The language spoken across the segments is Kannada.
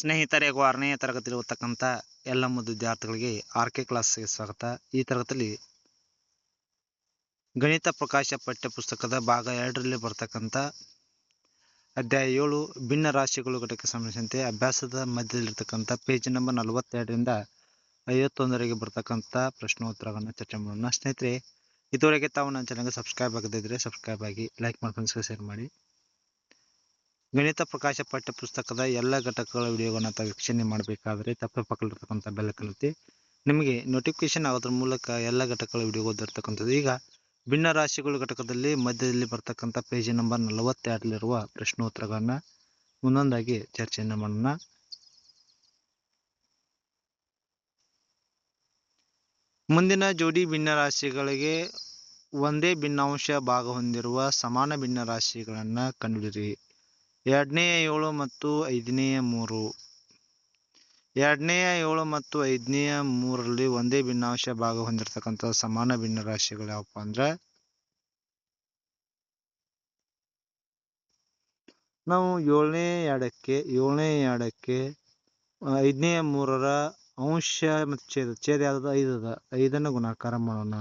ಸ್ನೇಹಿತರೆ, ಹಾಗೂ ಆರನೇ ತರಗತಿಯಲ್ಲಿ ಓದ್ತಕ್ಕಂಥ ಎಲ್ಲ ಮುದ್ದು ವಿದ್ಯಾರ್ಥಿಗಳಿಗೆ ಆರ್ ಕೆ ಕ್ಲಾಸ್ಗೆ ಸ್ವಾಗತ. ಈ ತರಗತಿಯಲ್ಲಿ ಗಣಿತ ಪ್ರಕಾಶ ಪಠ್ಯ ಪುಸ್ತಕದ ಭಾಗ ಎರಡರಲ್ಲಿ ಬರ್ತಕ್ಕಂಥ ಅಧ್ಯಾಯ ಏಳು, ಭಿನ್ನ ರಾಶಿಗಳು ಘಟಕ ಸಂಬಂಧಿಸಿದಂತೆ ಅಭ್ಯಾಸದ ಮಧ್ಯದಲ್ಲಿರ್ತಕ್ಕಂಥ ಪೇಜ್ ನಂಬರ್ ನಲವತ್ತೆರಡರಿಂದ ಐವತ್ತೊಂದರಿಗೆ ಬರ್ತಕ್ಕಂಥ ಪ್ರಶ್ನೋತ್ತರಗಳನ್ನು ಚರ್ಚೆ ಮಾಡೋಣ. ಸ್ನೇಹಿತರೆ, ಇದುವರೆಗೆ ತಾವು ನನ್ನ ಚಾನಲ್ಗೆ ಸಬ್ಸ್ಕ್ರೈಬ್ ಆಗದಿದ್ದರೆ ಸಬ್ಸ್ಕ್ರೈಬ್ ಆಗಿ ಲೈಕ್ ಮಾಡಿ ಫ್ರೆಂಡ್ಸ್ಗೆ ಶೇರ್ ಮಾಡಿ. ಗಣಿತ ಪ್ರಕಾಶ ಪಠ್ಯ ಪುಸ್ತಕದ ಎಲ್ಲ ಘಟಕಗಳ ವಿಡಿಯೋಗಳನ್ನು ತಾವು ವೀಕ್ಷಣೆ ಮಾಡಬೇಕಾದ್ರೆ ತಪ್ಪೆ ಪಕ್ಕದಲ್ಲಿರ್ತಕ್ಕಂಥ ಬೆಲ್ಲ ಕಲಿತಿ ನಿಮಗೆ ನೋಟಿಫಿಕೇಶನ್ ಆಗೋದ್ರ ಮೂಲಕ ಎಲ್ಲ ಘಟಕಗಳ ವಿಡಿಯೋ ದೊರೆತಕ್ಕಂಥದ್ದು. ಈಗ ಭಿನ್ನ ರಾಶಿಗಳು ಘಟಕದಲ್ಲಿ ಮಧ್ಯದಲ್ಲಿ ಬರ್ತಕ್ಕಂಥ ಪೇಜ್ ನಂಬರ್ ನಲವತ್ತೆರಡಲ್ಲಿರುವ ಪ್ರಶ್ನೋತ್ತರಗಳನ್ನ ಒಂದೊಂದಾಗಿ ಚರ್ಚೆಯನ್ನು ಮಾಡೋಣ. ಮುಂದಿನ ಜೋಡಿ ಭಿನ್ನ ರಾಶಿಗಳಿಗೆ ಒಂದೇ ಭಿನ್ನಾಂಶ ಭಾಗ ಹೊಂದಿರುವ ಸಮಾನ ಭಿನ್ನ ರಾಶಿಗಳನ್ನು ಕಂಡುಹಿಡಿಯಿರಿ. ಎರಡನೆಯ ಏಳು ಮತ್ತು ಐದನೆಯ ಮೂರು. ಎರಡನೆಯ ಏಳು ಮತ್ತು ಐದನೆಯ ಮೂರರಲ್ಲಿ ಒಂದೇ ಭಿನ್ನಾಂಶ ಭಾಗ ಹೊಂದಿರತಕ್ಕಂಥ ಸಮಾನ ಭಿನ್ನ ರಾಶಿಗಳು ಯಾವಪ್ಪ ಅಂದ್ರೆ, ನಾವು ಏಳನೇ ಎರಡಕ್ಕೆ ಏಳನೇ ಎರಡಕ್ಕೆ ಐದನೆಯ ಮೂರರ ಅಂಶ ಮತ್ತು ಛೇದ ಛೇದ ಯಾವ್ದು ಐದು ಅದ ಐದನ್ನು ಗುಣಾಕಾರ ಮಾಡೋಣ.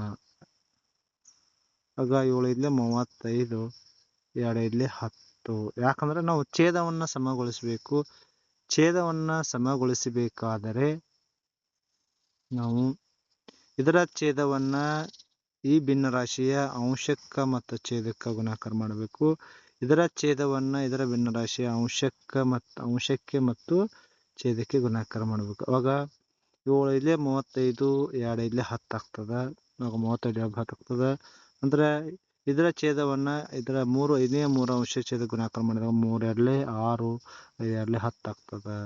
ಆಗ ಏಳು ಐದ್ಲೆ ಮೂವತ್ತೈದು, ಎರಡು ಐದ್ಲೆ ಹತ್ತು. ಯಾಕಂದ್ರೆ ನಾವು ಛೇದವನ್ನು ಸಮಗೊಳಿಸಬೇಕು. ಛೇದವನ್ನು ಸಮಗೊಳಿಸಬೇಕಾದರೆ ನಾವು ಇದರ ಛೇದವನ್ನ ಈ ಭಿನ್ನರಾಶಿಯ ಅಂಶಕ್ಕ ಮತ್ತು ಛೇದಕ್ಕ ಗುಣಾಕಾರ ಮಾಡಬೇಕು. ಇದರ ಛೇದವನ್ನ ಇದರ ಭಿನ್ನರಾಶಿಯ ಅಂಶಕ್ಕ ಮತ್ತು ಅಂಶಕ್ಕೆ ಮತ್ತು ಛೇದಕ್ಕೆ ಗುಣಾಕಾರ ಮಾಡಬೇಕು. ಅವಾಗ ಏಳು ಇಲ್ಲೇ ಮೂವತ್ತೈದು, ಎರಡು ಇಲ್ಲೇ ಹತ್ತು ಆಗ್ತದೆ. ಮೂವತ್ತೈದು, ಎರಡು ಹತ್ತು ಆಗ್ತದೆ. ಅಂದ್ರೆ ಇದರ ಛೇದವನ್ನ ಇದರ ಮೂರು, ಐದನೇ ಮೂರು ಅಂಶ ಛೇದ ಗುಣಾಕಾರ ಮಾಡಿದಾಗ ಮೂರು ಎರಡ್ಲೆ ಆರು ಎರಡ್ಲೆ ಹತ್ತು ಆಗ್ತದೆ.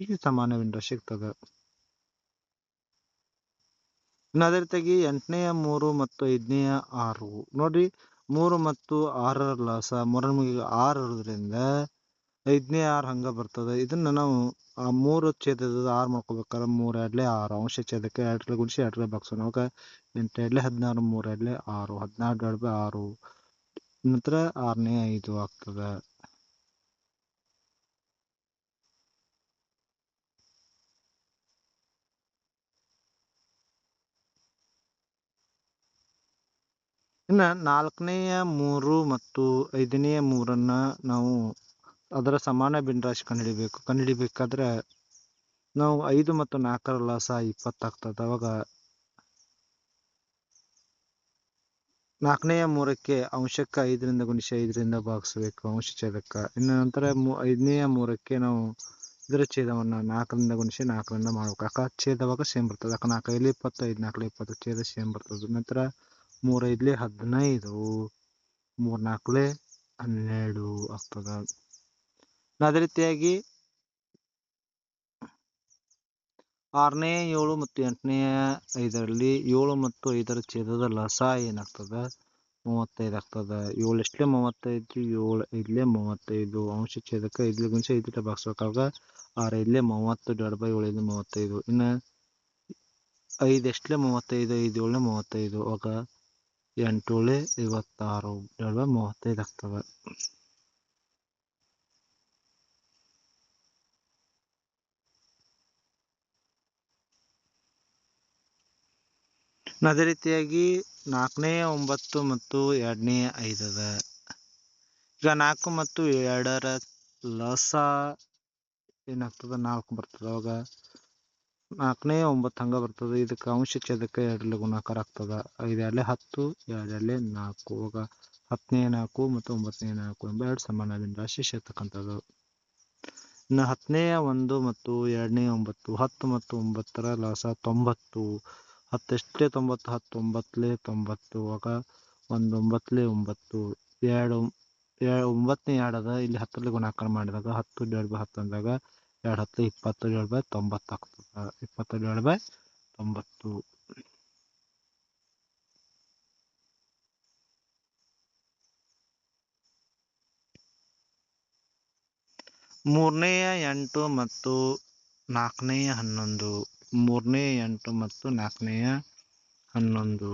ಈ ಸಮಾನ ವಿಂಡೋ ಸಿಗ್ತದ. ಇನ್ನು ಅದೇ ರೀತಿಯಾಗಿ ಎಂಟನೆಯ ಮೂರು ಮತ್ತು ಐದನೆಯ ಆರು. ನೋಡ್ರಿ, ಮೂರು ಮತ್ತು ಆರರ ಲಾಸ ಮೂರರ ಮುಗಿಗೆ ಆರು ಇರೋದ್ರಿಂದ ಐದನೇ ಆರ್ ಹಂಗ ಬರ್ತದೆ. ಇದನ್ನ ನಾವು, ಆ ಮೂರು ಛೇದದ ಆರು ಮಾಡ್ಕೋಬೇಕಾದ್ರೆ ಮೂರು ಎರಡ್ಲೆ ಆರು ಅಂಶ ಛೇದಕ್ಕೆ ಎರಡಲೆ ಗುಣಿಸಿ ಎರಡಲೆ ಬಾಗ್ಸೋಣ ಅವಾಗ ಎಂಟು ಎರಡ್ಲೆ ಹದಿನಾರು, ಮೂರು ಎರಡ್ಲೆ ಆರು, ಹದಿನಾರು ಎರಡಲೆ ಆರು. ನಂತರ ಆರನೇ ಐದು ಆಗ್ತದೆ. ಇನ್ನು ನಾಲ್ಕನೆಯ ಮೂರು ಮತ್ತು ಐದನೆಯ ಮೂರನ್ನ ನಾವು ಅದರ ಸಮಾನ ಭಿನ್ನರಾಶಿ ಕಂಡುಹಿಡಿಬೇಕು. ಕಂಡುಹಿಡಿಬೇಕಾದ್ರೆ ನಾವು ಐದು ಮತ್ತು ನಾಲ್ಕರ ಲಾಸ ಇಪ್ಪತ್ತಾಗ್ತದೆ. ಅವಾಗ ನಾಲ್ಕನೆಯ ಮೂರಕ್ಕೆ ಅಂಶಕ್ಕೆ ಐದರಿಂದ ಗುಣಿಸಿ ಐದರಿಂದ ಭಾಗಿಸ್ಬೇಕು. ಅಂಶ ಛೇದಕ್ಕ. ಇನ್ನು ನಂತರ ಮೂ ಐದನೆಯ ಮೂರಕ್ಕೆ ನಾವು ಇದರ ಛೇದವನ್ನ ನಾಲ್ಕರಿಂದ ಗುಣಿಸಿ ನಾಲ್ಕರಿಂದ ಮಾಡ್ಬೇಕು. ಅಕ್ಕ ಛೇದವಾಗ ಸೇಮ್ ಬರ್ತದೆ. ಅಕ್ಕ ನಾಲ್ಕು ಐದು ಇಪ್ಪತ್ತು, ಐದು ನಾಲ್ಕು ಇಪ್ಪತ್ತು ಛೇದ ಸೇಮ್ ಬರ್ತದೆ. ನಂತರ ಮೂರು ಐದ್ಲೆ ಹದಿನೈದು, ಮೂರು ಹನ್ನೆರಡು ಆಗ್ತದ. ಅದೇ ರೀತಿಯಾಗಿ ಆರನೇ ಏಳು ಮತ್ತು ಎಂಟನೇ ಐದರಲ್ಲಿ ಏಳು ಮತ್ತು ಐದರ ಛೇದದ ಲಸ ಏನಾಗ್ತದ? ಮೂವತ್ತೈದು ಆಗ್ತದ. ಏಳು ಎಷ್ಟಲೇ ಮೂವತ್ತೈದು? ಏಳು ಐದಲೇ ಮೂವತ್ತೈದು. ಅಂಶ ಛೇದಕ್ಕೆ ಐದಲೇ ಗುಣಿಸಿ ಐದು ಬಾಗಿಸ್ಬೇಕಾಗ ಆರು ಐದಲೇ ಮೂವತ್ತು ಡಿವೈಡ್ ಬೈ ಏಳು ಮೂವತ್ತೈದು. ಇನ್ನು ಐದು ಎಷ್ಟಲೇ ಮೂವತ್ತೈದು? ಐದು ಏಳನೇ ಮೂವತ್ತೈದು. ಆಗ ಎಂಟು ಏಳೆ ಐವತ್ತಾರು ಡಿವೈಡ್ ಬೈ ಮೂವತ್ತೈದು ಆಗ್ತದೆ. ಅದೇ ರೀತಿಯಾಗಿ ನಾಲ್ಕನೇ ಒಂಬತ್ತು ಮತ್ತು ಎರಡನೇ ಐದದ ಈಗ ನಾಲ್ಕು ಮತ್ತು ಎರಡರ ಲಸ ಏನಾಗ್ತದ? ನಾಲ್ಕು ಬರ್ತದ ಅವಾಗ. ನಾಲ್ಕನೇ ಒಂಬತ್ತು ಹಂಗ ಬರ್ತದೆ. ಇದಕ್ಕೆ ಅಂಶ ಛೇದಕ್ಕೆ ಎರಡರಲ್ಲಿ ಗುಣಾಕಾರ ಆಗ್ತದ. ಐದು ಎರಡಲೆ ಹತ್ತು ಎರಡ್ ಎರಡಲೆ ನಾಲ್ಕು. ಅವಾಗ ಹತ್ತನೇ ನಾಲ್ಕು ಮತ್ತು ಒಂಬತ್ತನೇ ನಾಲ್ಕು ಎಂಬ ಎರಡು ಸಮಾನ ರಾಶಿ ಸೇರ್ತಕ್ಕಂಥದ್ದು ಇನ್ನು ಹತ್ತನೆಯ ಒಂದು ಮತ್ತು ಎರಡನೇ ಒಂಬತ್ತು, ಹತ್ತು ಮತ್ತು ಒಂಬತ್ತರ ಲಾಸ ತೊಂಬತ್ತು. ಹತ್ತೆಷ್ಟಲೇ ತೊಂಬತ್ತು ಹತ್ತು ಒಂಬತ್ತಲೇ ತೊಂಬತ್ತು, ಆಗ ಒಂದು ಒಂಬತ್ತಲೇ ಒಂಬತ್ತು, ಎರಡು ಎರಡು, ಒಂಬತ್ತನೇ ಎರಡದ ಇಲ್ಲಿ ಹತ್ತರಲ್ಲಿ ಗುಣಾಕಾರ ಮಾಡಿದಾಗ ಹತ್ತು ಡಿವೈಡ್ ಬೈ ಹತ್ತು ಅಂದಾಗ ಎರಡು ಹತ್ತು ಇಪ್ಪತ್ತು ಡಿವೈಡ್ ಬೈ ತೊಂಬತ್ತು ಆಗ್ತದೆ. ಇಪ್ಪತ್ತು ಡಿವೈಡ್ ಬೈ ತೊಂಬತ್ತು. ಮೂರನೆಯ ಎಂಟು ಮತ್ತು ನಾಲ್ಕನೆಯ ಹನ್ನೊಂದು. ಮೂರನೇ, ಎಂಟು ಮತ್ತು ನಾಲ್ಕನೆಯ ಹನ್ನೊಂದು.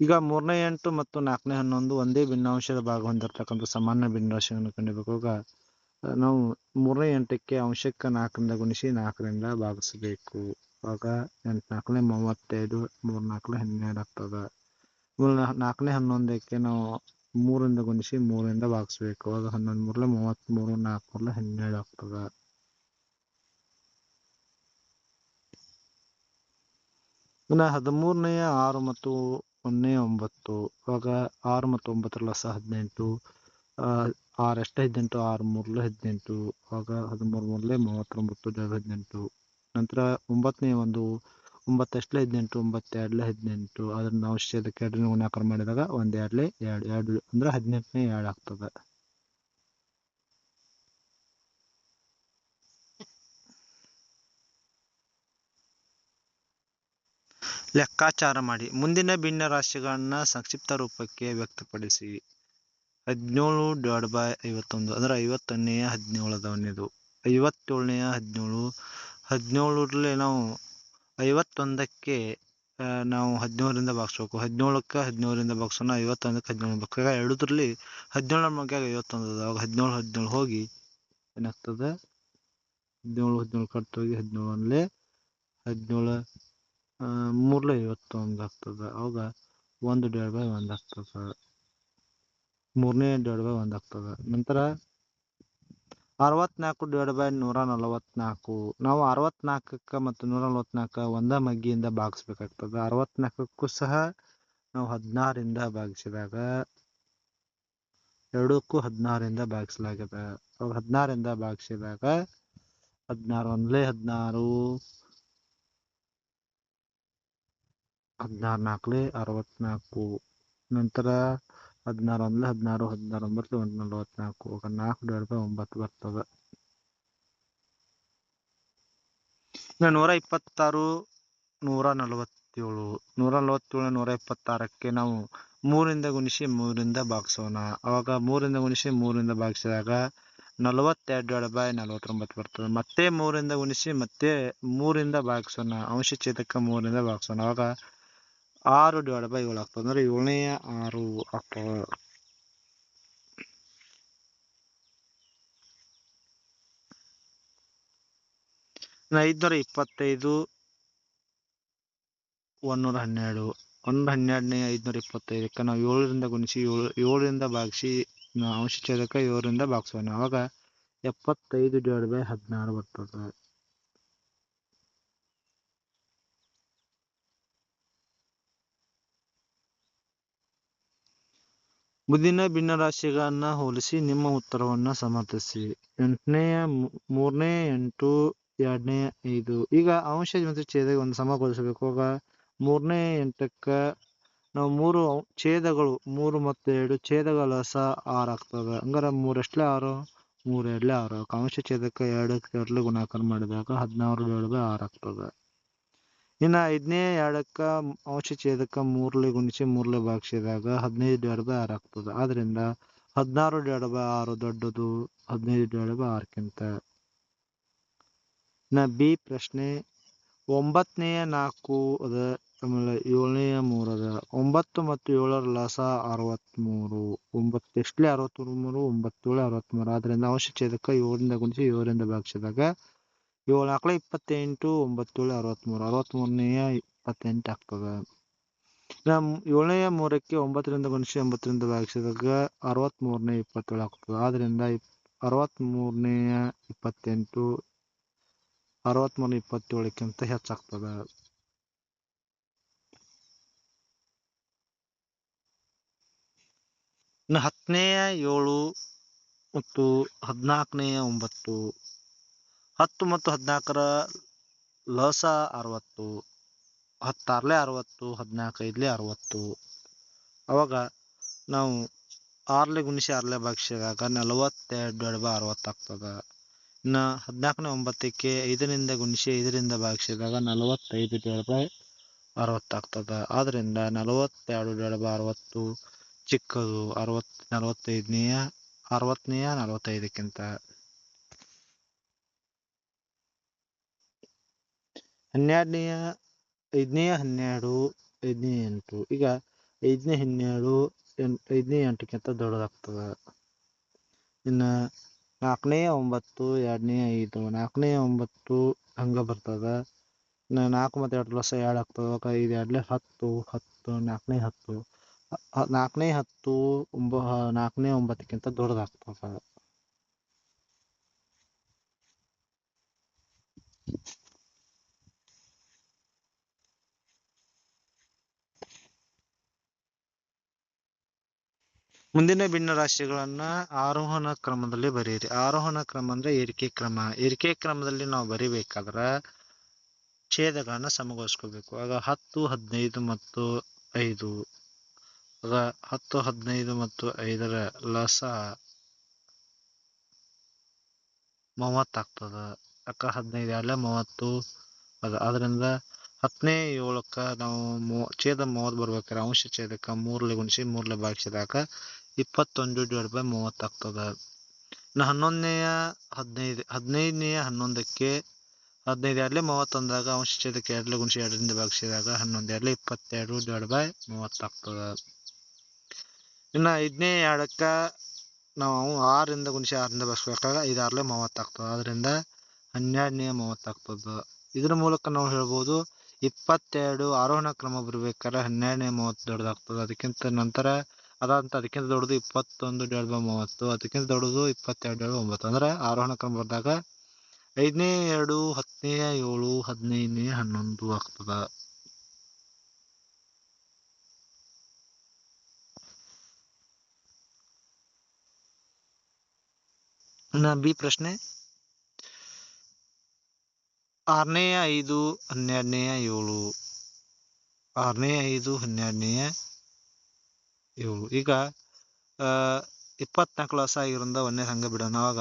ಈಗ ಮೂರನೇ, ಎಂಟು ಮತ್ತು ನಾಲ್ಕನೇ, ಹನ್ನೊಂದು ಒಂದೇ ಭಿನ್ನಾಂಶದ ಭಾಗ ಹೊಂದಿರತಕ್ಕಂಥ ಸಮಾನ ಭಿನ್ನಾಂಶವನ್ನು ಕಂಡುಬೇಕಾಗ ನಾವು ಮೂರನೇ, ಎಂಟಕ್ಕೆ ಅಂಶಕ್ಕೆ ನಾಲ್ಕರಿಂದ ಗುಣಿಸಿ ನಾಲ್ಕರಿಂದ ಭಾಗಿಸಬೇಕು. ಆಗ ಎಂಟು, ನಾಲ್ಕನೇ, ಮೂವತ್ತೈದು, ಮೂರು ನಾಲ್ಕನೇ ಹನ್ನೆರಡು ಆಗ್ತದೆ. ನಾಲ್ಕನೇ, ಹನ್ನೊಂದಕ್ಕೆ ನಾವು ಮೂರಿಂದ ಗುಣಿಸಿ ಮೂರಿಂದ ಭಾಗಿಸ್ಬೇಕು. ಆಗ ಹನ್ನೊಂದು ಮೂರಲೆ ಮೂವತ್ತ್ಮೂರು ನಾಲ್ಕು ಮೂರಲೆ ಹನ್ನೆರಡು ಆಗ್ತದೆ. ಇನ್ನು ಹದಿಮೂರನೆಯ ಆರು ಮತ್ತು ಒಂದನೇ ಒಂಬತ್ತು, ಇವಾಗ ಆರು ಮತ್ತು ಒಂಬತ್ತರಲ್ಲ ಸಹ ಹದಿನೆಂಟು ಆರು ಎಷ್ಟು ಹದಿನೆಂಟು, ಆರು ಮೂರಲೆ ಹದಿನೆಂಟು ಆಗ ಹದಿಮೂರು ಮೂರಲೆ ಮೂವತ್ತೊಂಬತ್ತು ಜಾಗ ಹದಿನೆಂಟು. ನಂತರ ಒಂಬತ್ತನೇ ಒಂದು ಒಂಬತ್ತಷ್ಟಲೇ ಹದಿನೆಂಟು ಒಂಬತ್ತೆರಡಲೇ ಹದಿನೆಂಟು. ಅದನ್ನು ನಾವು ಶೇದಕ್ಕೆ ಎರಡನೇ ಗುಣಾಕಾರ ಮಾಡಿದಾಗ ಒಂದು ಎರಡಲೆ ಎರಡು ಎರಡು ಅಂದರೆ ಹದಿನೆಂಟನೇ ಎರಡು ಆಗ್ತದೆ ಲೆಕ್ಕಾಚಾರ ಮಾಡಿ. ಮುಂದಿನ ಭಿನ್ನರಾಶಿಗಳನ್ನ ಸಂಕ್ಷಿಪ್ತ ರೂಪಕ್ಕೆ ವ್ಯಕ್ತಪಡಿಸಿ. ಹದಿನೇಳು ಡಿವೈಡ್ ಬೈ ಐವತ್ತೊಂದು ಅಂದ್ರೆ ಐವತ್ತೊಂದನೆಯ ಹದಿನೇಳು ಅದಾವನ್ನಿದು ಐವತ್ತೇಳನೆಯ ಹದಿನೇಳು, ಹದಿನೇಳರಲ್ಲಿ ನಾವು ಐವತ್ತೊಂದಕ್ಕೆ ನಾವು ಹದಿನೇಳರಿಂದ ಭಾಗಿಸ್ಬೇಕು. ಹದಿನೇಳಕ್ಕೆ ಹದಿನೇಳರಿಂದ ಭಾಗಿಸೋಣ, ಐವತ್ತೊಂದಕ್ಕೆ ಹದಿನೇಳು ಬೇಕಾಗ ಎರಡರಲ್ಲಿ ಹದಿನೇಳರ ಮಗ್ಯಾಗ ಐವತ್ತೊಂದು ಅವಾಗ ಹದಿನೇಳು ಹದಿನೇಳು ಹೋಗಿ ಏನಾಗ್ತದೆ? ಹದಿನೇಳು ಹದಿನೇಳು ಕಟ್ ಹೋಗಿ ಅಲ್ಲಿ ಹದಿನೇಳು ಮೂರಲೆ ಐವತ್ತೊಂದು ಆಗ್ತದೆ. ಅವಾಗ ಒಂದು ಡಿವೈಡ್ ಬೈ ಒಂದು ಆಗ್ತದೆ. ಮೂರನೇ ಡಿವೈಡ್ ಬೈ ಒಂದು ಆಗ್ತದೆ. ನಂತರ ಅರವತ್ನಾಲ್ಕು ಡಿವೈಡ್ ಬೈ ನೂರ ನಲವತ್ನಾಲ್ಕು. ನಾವು ಅರವತ್ನಾಲ್ಕಕ್ಕೆ ಮತ್ತು ನೂರ ನಲವತ್ನಾಲ್ಕು ಒಂದೇ ಮಗ್ಗಿಯಿಂದ ಭಾಗಿಸ್ಬೇಕಾಗ್ತದೆ. ಅರವತ್ನಾಲ್ಕಕ್ಕೂ ಸಹ ನಾವು ಹದಿನಾರಿಂದ ಭಾಗಿಸಿದಾಗ ಎರಡಕ್ಕೂ ಹದಿನಾರಿಂದ ಭಾಗಿಸಲಾಗಿದೆ ಅವಾಗ ಹದಿನಾರಿಂದ ಭಾಗಿಸಿದಾಗ ಹದಿನಾರು, ಒಂದಲೇ ಹದಿನಾರು. ಹದಿನಾರು ನಾಲ್ಕಲೇ ಅರವತ್ನಾಲ್ಕು, ನಂತರ ಹದಿನಾರು ಒಂದಲೇ ಹದಿನಾರು ಹದಿನಾರು ಒಂಬತ್ತು ಒಂದು ನಲವತ್ನಾಲ್ಕು ನಾಲ್ಕು ಡಿವೈಡ್ ಬೈ ಒಂಬತ್ತು ಬರ್ತದೆ. ನೂರ ಇಪ್ಪತ್ತಾರು, ನೂರ ನಲವತ್ತೇಳು ನೂರ ನಲವತ್ತೇಳು, ನೂರ ಇಪ್ಪತ್ತಾರಕ್ಕೆ ನಾವು ಮೂರಿಂದ ಗುಣಿಸಿ ಮೂರಿಂದ ಭಾಗಿಸೋಣ. ಅವಾಗ ಮೂರಿಂದ ಗುಣಿಸಿ ಮೂರಿಂದ ಭಾಗಿಸಿದಾಗ ನಲವತ್ತೆರಡು ಡಿವೈಡ್ ಬೈ ನಲವತ್ತೊಂಬತ್ತು ಬರ್ತದೆ. ಮತ್ತೆ ಮೂರಿಂದ ಗುಣಿಸಿ ಮತ್ತೆ ಮೂರಿಂದ ಭಾಗಿಸೋಣ. ಅಂಶ ಛೇದಕ್ಕೆ ಮೂರಿಂದ ಭಾಗಿಸೋಣ. ಅವಾಗ ಆರು ಡಿವೈಡ್ ಬೈ ಏಳು ಆಗ್ತದೆ ಅಂದರೆ ಏಳನೆಯ ಆರು ಆಗ್ತದೆ ಐದುನೂರ ಇಪ್ಪತ್ತೈದು ಒಂದೂರ ಹನ್ನೆರಡು ಒಂದು ಹನ್ನೆರಡನೇ ಐದುನೂರ ಇಪ್ಪತ್ತೈದಕ್ಕೆ ನಾವು ಏಳರಿಂದ ಗುಣಿಸಿ ಏಳು ಏಳರಿಂದ ಭಾಗಿಸಿ ಅಂಶ ಛೇದಕ್ಕೆ ಏಳರಿಂದ ಭಾಗಿಸೋಣ ಅವಾಗ ಎಪ್ಪತ್ತೈದು ಡಿವೈಡ್ ಬೈ ಹದಿನಾರು ಬರ್ತದೆ ಮುಂದಿನ ಭಿನ್ನರಾಶಿಗಳನ್ನ ಹೋಲಿಸಿ ನಿಮ್ಮ ಉತ್ತರವನ್ನ ಸಮರ್ಥಿಸಿ. ಎಂಟನೆಯ ಮೂರನೇ ಎಂಟು, ಎರಡನೇ ಐದು. ಈಗ ಅಂಶ ಮತ್ತು ಛೇದ ಒಂದು ಸಮಗೊಳಿಸಬೇಕು. ಆಗ ಮೂರನೇ ಎಂಟಕ್ಕ ನಾವು ಮೂರು ಛೇದಗಳು ಮೂರು ಮತ್ತು ಎರಡು ಛೇದಗಳ ಸಹ ಆರು ಆಗ್ತವೆ. ಹಂಗಾರೆ ಮೂರಷ್ಟಲೇ ಆರು ಮೂರು ಎರಡಲೇ ಆರು ಅಂಶ ಛೇದಕ್ಕೆ ಎರಡಕ್ಕೆ ಎರಡಲೇ ಗುಣಾಕಾರ ಮಾಡಿದಾಗ ಹದಿನಾರು ಎರಡು ಆರು ಆಗ್ತದೆ ಇನ್ನು ಐದನೇ ಎರಡಕ್ಕ ಅಂಶ ಛೇದಕ ಮೂರಲೆ ಗುಣಿಸಿ ಮೂರಲೆ ಭಾಗಿಸಿದಾಗ ಹದಿನೈದು ಡಿವೈಡ್ ಬೈ ಆರು ಆಗ್ತದೆ. ಆದ್ರಿಂದ ಹದಿನಾರು ಡಿವೈಡ್ ಬೈ ಆರು ದೊಡ್ಡದು ಹದಿನೈದು ಡಿವೈಡ್ ಬೈ ಆರಕ್ಕಿಂತ ಇನ್ನ ಬಿ ಪ್ರಶ್ನೆ ಒಂಬತ್ತನೆಯ ನಾಲ್ಕು ಅದ, ಆಮೇಲೆ ಏಳನೆಯ ಅದ. ಒಂಬತ್ತು ಮತ್ತು ಏಳರ ಲಾಸ ಅರವತ್ತ್ಮೂರು ಒಂಬತ್ತು ಎಷ್ಟಲೇ ಅರವತ್ತ್ಮೂರು ಒಂಬತ್ತೇಳು ಅರವತ್ತ್ಮೂರು ಆದ್ರಿಂದ ಅಂಶ ಛೇದಕ್ಕೆ ಏಳರಿಂದ ಗುಣಿಸಿ ಏಳರಿಂದ ಭಾಗಿಸಿದಾಗ ಏಳು ಆಕಳ ಇಪ್ಪತ್ತೆಂಟು, ಒಂಬತ್ತೇಳು ಅರವತ್ತ್ಮೂರು ಅರವತ್ತ್ಮೂರನೆಯ ಇಪ್ಪತ್ತೆಂಟು ಆಗ್ತದೆ. ಏಳನೆಯ ಮೂರಕ್ಕೆ ಒಂಬತ್ತರಿಂದ ಗುಣಿಸಿ ಒಂಬತ್ತರಿಂದ ಭಾಗಿಸಿದಾಗ ಅರವತ್ತ್ಮೂರನೇ ಇಪ್ಪತ್ತೇಳು ಆಗ್ತದೆ. ಆದ್ರಿಂದ ಇಪ್ ಅರವತ್ತ್ಮೂರನೆಯ ಇಪ್ಪತ್ತೆಂಟು ಅರವತ್ತ್ಮೂರು ಇಪ್ಪತ್ತೇಳಕ್ಕಿಂತ ಹೆಚ್ಚಾಗ್ತದೆ ಇನ್ನು ಹತ್ತನೆಯ ಏಳು ಮತ್ತು ಹದಿನಾಲ್ಕನೆಯ ಒಂಬತ್ತು. ಹತ್ತು ಮತ್ತು ಹದಿನಾಲ್ಕರ ಲಸ ಅರವತ್ತು, ಹತ್ತಾರಲೆ ಅರವತ್ತು, ಹದಿನಾಲ್ಕೈದಲೆ ಅರವತ್ತು. ಅವಾಗ ನಾವು ಆರಲೆ ಗುಣಿಸಿ ಆರ್ಲೆ ಭಾಗಿಸಿದಾಗ ನಲವತ್ತೆರಡು ಎಡಬ ಅರವತ್ತಾಗ್ತದೆ ಇನ್ನು ಹದಿನಾಲ್ಕನೇ ಒಂಬತ್ತಕ್ಕೆ ಐದರಿಂದ ಗುಣಿಸಿ ಐದರಿಂದ ಭಾಗಿಸಿದಾಗ ನಲವತ್ತೈದು ಎಡಬ ಅರವತ್ತಾಗ್ತದೆ ಆದ್ದರಿಂದ ನಲವತ್ತೆರಡು ಎಡಬ ಅರವತ್ತು ಚಿಕ್ಕದು ಅರವತ್ತು ನಲವತ್ತೈದನೆಯ ಅರವತ್ತನೆಯ ನಲವತ್ತೈದಕ್ಕಿಂತ ಹನ್ನೆರಡನೆಯ, ಐದನೆಯ ಹನ್ನೆರಡು ಐದನೇ ಎಂಟು. ಈಗ ಐದನೇ ಹನ್ನೆರಡು ಎಂಟು ಐದನೇ ಎಂಟಕ್ಕಿಂತ ದೊಡ್ಡದಾಗ್ತದೆ. ಇನ್ನು ನಾಲ್ಕನೇ ಒಂಬತ್ತು ಎರಡನೇ ಐದು ನಾಲ್ಕನೇ ಒಂಬತ್ತು ಹಂಗೆ ಬರ್ತದೆ. ಇನ್ನು ನಾಲ್ಕು ಮತ್ತು ಎರಡು ಪ್ಲಸ್ ಎರಡು ಆಗ್ತದೆ. ಐದು, ಎರಡಲೇ ಹತ್ತು ಹತ್ತು ನಾಲ್ಕನೇ ಹತ್ತು. ನಾಲ್ಕನೇ ಹತ್ತು, ಒಂಬ ನಾಲ್ಕನೇ ಒಂಬತ್ತಕ್ಕಿಂತ ದೊಡ್ಡದಾಗ್ತದೆ. ಮುಂದಿನ ಭಿನ್ನರಾಶಿಗಳನ್ನ ಆರೋಹಣ ಕ್ರಮದಲ್ಲಿ ಬರೆಯಿರಿ. ಆರೋಹಣ ಕ್ರಮ ಅಂದ್ರೆ ಏರಿಕೆ ಕ್ರಮ. ಏರಿಕೆ ಕ್ರಮದಲ್ಲಿ ನಾವು ಬರಿಬೇಕಾದ್ರೆ ಛೇದಗಳನ್ನ ಸಮಗೊಳಿಸ್ಕೋಬೇಕು. ಆಗ ಹತ್ತು, ಹದಿನೈದು ಮತ್ತು ಐದು. ಆಗ ಹತ್ತು, ಹದಿನೈದು ಮತ್ತು ಐದರ ಲಸ ಮೂವತ್ತಾಗ್ತದ ಅಕ್ಕ ಹದಿನೈದು ಅಲ್ಲ ಮೂವತ್ತು ಅದ. ಅದರಿಂದ ಹತ್ತನೇ ಏಳಕ್ಕ ನಾವು ಮೂ, ಛೇದ ಮೂವತ್ತು ಬರ್ಬೇಕಾದ್ರೆ ಅಂಶ ಛೇದಕ್ಕೆ ಮೂರಲೆ ಗುಣಿಸಿ ಮೂರಲೆ ಭಾಗಿಸಿದಾಗ ಇಪ್ಪತ್ತೊಂದು ಡಿವೈಡ್ ಬೈ ಮೂವತ್ತಾಗ್ತದ ಇನ್ನು ಹನ್ನೊಂದನೆಯ, ಹದಿನೈದು, ಹದಿನೈದನೆಯ, ಹನ್ನೊಂದಕ್ಕೆ, ಹದಿನೈದು ಎರಡಲೇ ಮೂವತ್ತೊಂದಾಗ ಅಂಶ ಛೇದಕ್ಕೆ ಎರಡಲೇ ಗುಣಿಸಿ ಎರಡರಿಂದ ಭಾಗಿಸಿದಾಗ ಹನ್ನೊಂದು ಎರಡಲೇ ಇಪ್ಪತ್ತೆರಡು ಡಿವೈಡ್ ಬೈ ಮೂವತ್ತಾಗ್ತದ ಇನ್ನು ಐದನೇ ಎರಡಕ್ಕೆ ನಾವು ಆರರಿಂದ ಗುಣಿಸಿ ಆರರಿಂದ ಭಾಗಿಸ್ಬೇಕಾಗ ಐದು ಆರಲೇ ಮೂವತ್ತಾಗ್ತದೆ ಅದರಿಂದ ಹನ್ನೆರಡನೇ ಮೂವತ್ತಾಗ್ತದೆ ಇದರ ಮೂಲಕ ನಾವು ಹೇಳ್ಬೋದು ಇಪ್ಪತ್ತೆರಡು ಆರೋಹಣ ಕ್ರಮ ಬರಬೇಕಾದ್ರೆ ಹನ್ನೆರಡನೇ ಮೂವತ್ತು ದೊಡ್ಡದಾಗ್ತದೆ. ಅದಕ್ಕಿಂತ ನಂತರ ಅದಂತ ಅದಕ್ಕಿಂತ ದೊಡ್ಡದು ಇಪ್ಪತ್ತೊಂದು ಡಿವೈಡ್ ಮೂವತ್ತು, ಅದಕ್ಕಿಂತ ದೊಡ್ಡದು ಇಪ್ಪತ್ತೆರಡು ಡಿವೈಡ್ ಒಂಬತ್ತು ಅಂದ್ರೆ ಆರೋಹಣ ಕ್ರಮ ಬಂದಾಗ ಐದನೇ ಎರಡು, ಹತ್ತನೇ ಏಳು, ಹದಿನೈದನೇ ಹನ್ನೊಂದು ಆಗ್ತದ. ಇನ್ನು ಬಿ ಪ್ರಶ್ನೆ. ಆರನೇ ಐದು ಹನ್ನೆರಡನೆಯ ಏಳು. ಆರನೇ ಐದು, ಹನ್ನೆರಡನೇ ಏಳು ಈಗ ಇಪ್ಪತ್ನಾಲ್ಕು ಲಾಸ್ ಆಗಿರೋದ್ರಿಂದ ಒಂದೇ ಹಂಗೆ ಬಿಡೋಣ. ಅವಾಗ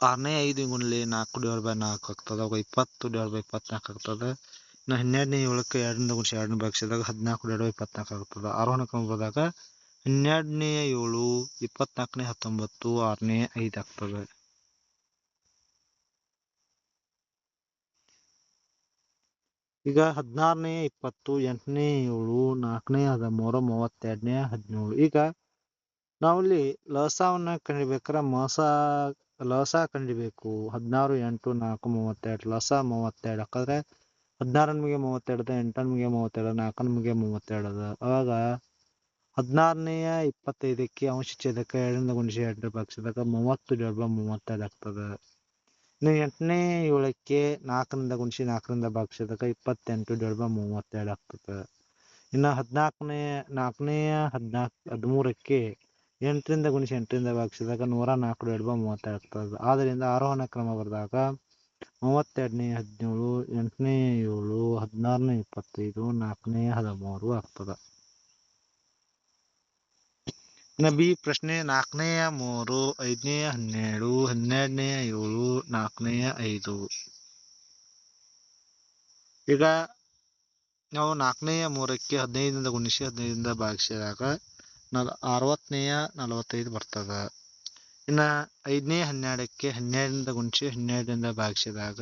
ಆರನೇ ಐದು ಗುಣಲಿ ನಾಲ್ಕು ಡಿವೈಡ್ ಬೈ ನಾಲ್ಕು ಆಗ್ತದೆ. ಅವಾಗ ಇಪ್ಪತ್ತು ಡಿವೈಡ್ ಬೈ ಇಪ್ಪತ್ನಾಲ್ಕು ಆಗ್ತದೆ. ಇನ್ನು ಹನ್ನೆರಡನೇ, ಏಳಕ್ಕೆ ಎರಡರಿಂದ ಗುಣಿಸಿ ಎರಡನ್ನ ಭಾಗಿಸಿದಾಗ ಹದಿನಾಲ್ಕು ಡಿವೈಡ್ ಬೈ ಇಪ್ಪತ್ನಾಲ್ಕು ಆಗ್ತದೆ. ಆರೋಹಣ ಕಂಬದಾಗ ಬಂದಾಗ ಹನ್ನೆರಡನೇ, ಏಳು, ಇಪ್ಪತ್ನಾಲ್ಕನೇ, ಹತ್ತೊಂಬತ್ತು, ಆರನೇ, ಐದು ಆಗ್ತದೆ. ಈಗ ಹದಿನಾರನೇ, ಇಪ್ಪತ್ತು, ಎಂಟನೇ, ಏಳು, ನಾಲ್ಕನೇ, ಹದಿಮೂರು, ಮೂವತ್ತೆರಡನೇ, ಹದಿನೇಳು. ಈಗ ನಾವಿಲ್ಲಿ ಲಸವನ್ನ ಕಂಡಿಬೇಕಾದ್ರೆ ಮಸ ಲಸ ಕಂಡಿಬೇಕು. ಹದಿನಾರು, ಎಂಟು, ನಾಲ್ಕು, ಮೂವತ್ತೆರಡು. ಲಸ ಮೂವತ್ತೆರಡು. ಯಾಕಂದರೆ ಹದಿನಾರನಿಗೆ ಮೂವತ್ತೆರಡು ಎಂಟನಿಗೆ ಮೂವತ್ತೆರಡು ನಾಲ್ಕು ನಮಗೆ ಮೂವತ್ತೆರಡು ಅದ. ಅವಾಗ ಹದಿನಾರನೆಯ ಇಪ್ಪತ್ತೈದಕ್ಕೆ ಅಂಶ ಛೇದಕ್ಕೆ ಎರಡರಿಂದ ಗುಣಿಸಿ ಎರಡರ ಭಾಗಿಸಿದಾಗ ಮೂವತ್ತು ಡಿವೈಡ್ ಬೈ ಮೂವತ್ತೆರಡು ಆಗ್ತದೆ. ಇನ್ನು ಎಂಟನೇ ಏಳಕ್ಕೆ ನಾಲ್ಕರಿಂದ ಗುಣಿಸಿ ನಾಲ್ಕರಿಂದ ಭಾಗಿಸಿದಾಗ ಇಪ್ಪತ್ತೆಂಟು ಡಿವೈಡ್ ಮೂವತ್ತೆರಡು ಆಗ್ತದೆ. ಇನ್ನು ಹದಿನಾಲ್ಕನೇ ನಾಲ್ಕನೆಯ ಹದಿನಾಲ್ಕು, ಹದಿಮೂರಕ್ಕೆ ಎಂಟರಿಂದ ಗುಣಿಸಿ ಎಂಟರಿಂದ ಭಾಗಿಸಿದಾಗ ನೂರ ನಾಲ್ಕು ಡಿವೈಡ್ ಮೂವತ್ತೆರಡು ಆಗ್ತದೆ. ಆದ್ದರಿಂದ ಆರೋಹಣ ಕ್ರಮ ಬರೆದಾಗ ಮೂವತ್ತೆರಡನೇ ಹದಿನೇಳು, ಎಂಟನೇ ಏಳು, ಹದಿನಾರನೇ ಇಪ್ಪತ್ತೈದು, ನಾಲ್ಕನೇ ಹದಿಮೂರು ಆಗ್ತದೆ. ಇನ್ನು ಬಿ ಪ್ರಶ್ನೆ ನಾಲ್ಕನೆಯ ಮೂರು ಐದನೆಯ ಹನ್ನೆರಡು ಹನ್ನೆರಡನೆಯ ಏಳು ನಾಲ್ಕನೆಯ ಐದು. ಈಗ ನಾವು ನಾಲ್ಕನೆಯ ಮೂರಕ್ಕೆ ಹದಿನೈದರಿಂದ ಗುಣಿಸಿ, ಹದಿನೈದರಿಂದ ಭಾಗಿಸಿದಾಗ ನಲ್ ಅರವತ್ತನೆಯ ನಲವತ್ತೈದು ಬರ್ತದ. ಇನ್ನು ಐದನೇ ಹನ್ನೆರಡಕ್ಕೆ ಹನ್ನೆರಡರಿಂದ ಗುಣಿಸಿ, ಹನ್ನೆರಡರಿಂದ ಭಾಗಿಸಿದಾಗ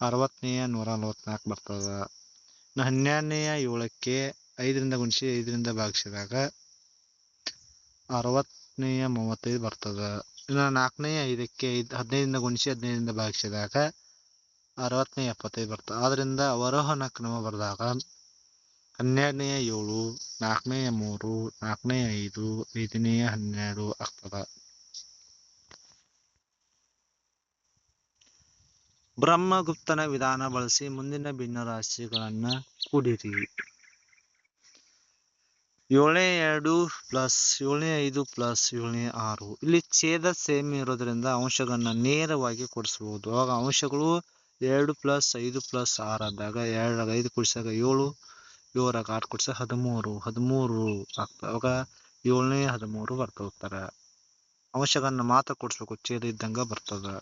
ಅರವತ್ತನೆಯ ನೂರ ನಲವತ್ನಾಲ್ಕು ಬರ್ತದ. ಇನ್ನು ಹನ್ನೆರಡನೆಯ ಏಳಕ್ಕೆ ಐದರಿಂದ ಗುಣಿಸಿ, ಐದರಿಂದ ಭಾಗಿಸಿದಾಗ ಅರವತ್ತನೆಯ ಮೂವತ್ತೈದು ಬರ್ತದೆ. ಇನ್ನು ನಾಲ್ಕನೇ ಐದಕ್ಕೆ ಐದು, ಹದಿನೈದರಿಂದ ಗುಣಿಸಿ ಹದಿನೈದರಿಂದ ಭಾಗಿಸಿದಾಗ ಅರವತ್ತನೇ ಎಪ್ಪತ್ತೈದು ಬರ್ತದೆ. ಆದ್ದರಿಂದ ಅವರೋಹಣ ಕ್ರಮ ಬರೆದಾಗ ಹನ್ನೆರಡನೆಯ ಏಳು, ನಾಲ್ಕನೆಯ ಮೂರು ನಾಲ್ಕನೇ ಐದು, ಐದನೆಯ ಹನ್ನೆರಡು ಆಗ್ತದೆ. ಬ್ರಹ್ಮಗುಪ್ತನ ವಿಧಾನ ಬಳಸಿ ಮುಂದಿನ ಭಿನ್ನರಾಶಿಗಳನ್ನ ಕೂಡಿರಿ. ಏಳನೇ ಎರಡು ಪ್ಲಸ್ ಏಳನೇ ಐದು ಪ್ಲಸ್ ಏಳನೇ ಆರು. ಇಲ್ಲಿ ಛೇದ ಸೇಮ್ ಇರೋದ್ರಿಂದ ಅಂಶಗಳನ್ನ ನೇರವಾಗಿ ಕೊಡಿಸ್ಬೋದು. ಆಗ ಅಂಶಗಳು ಎರಡು ಪ್ಲಸ್ ಐದು ಪ್ಲಸ್ ಆರು ಆದಾಗ ಎರಡಾಗ ಐದು ಕೊಡಿಸಿದಾಗ ಏಳು, ಏಳರಾಗ ಆರು ಕೊಡಿಸ ಹದಿಮೂರು. ಹದಿಮೂರು ಆಗ್ತದೆ ಅವಾಗ ಏಳನೇ ಹದಿಮೂರು ಬರ್ತಾ ಹೋಗ್ತಾರೆ ಅಂಶಗಳನ್ನ ಮಾತ್ರ ಕೊಡಿಸ್ಬೇಕು. ಛೇದ ಇದ್ದಂಗೆ ಬರ್ತದೆ.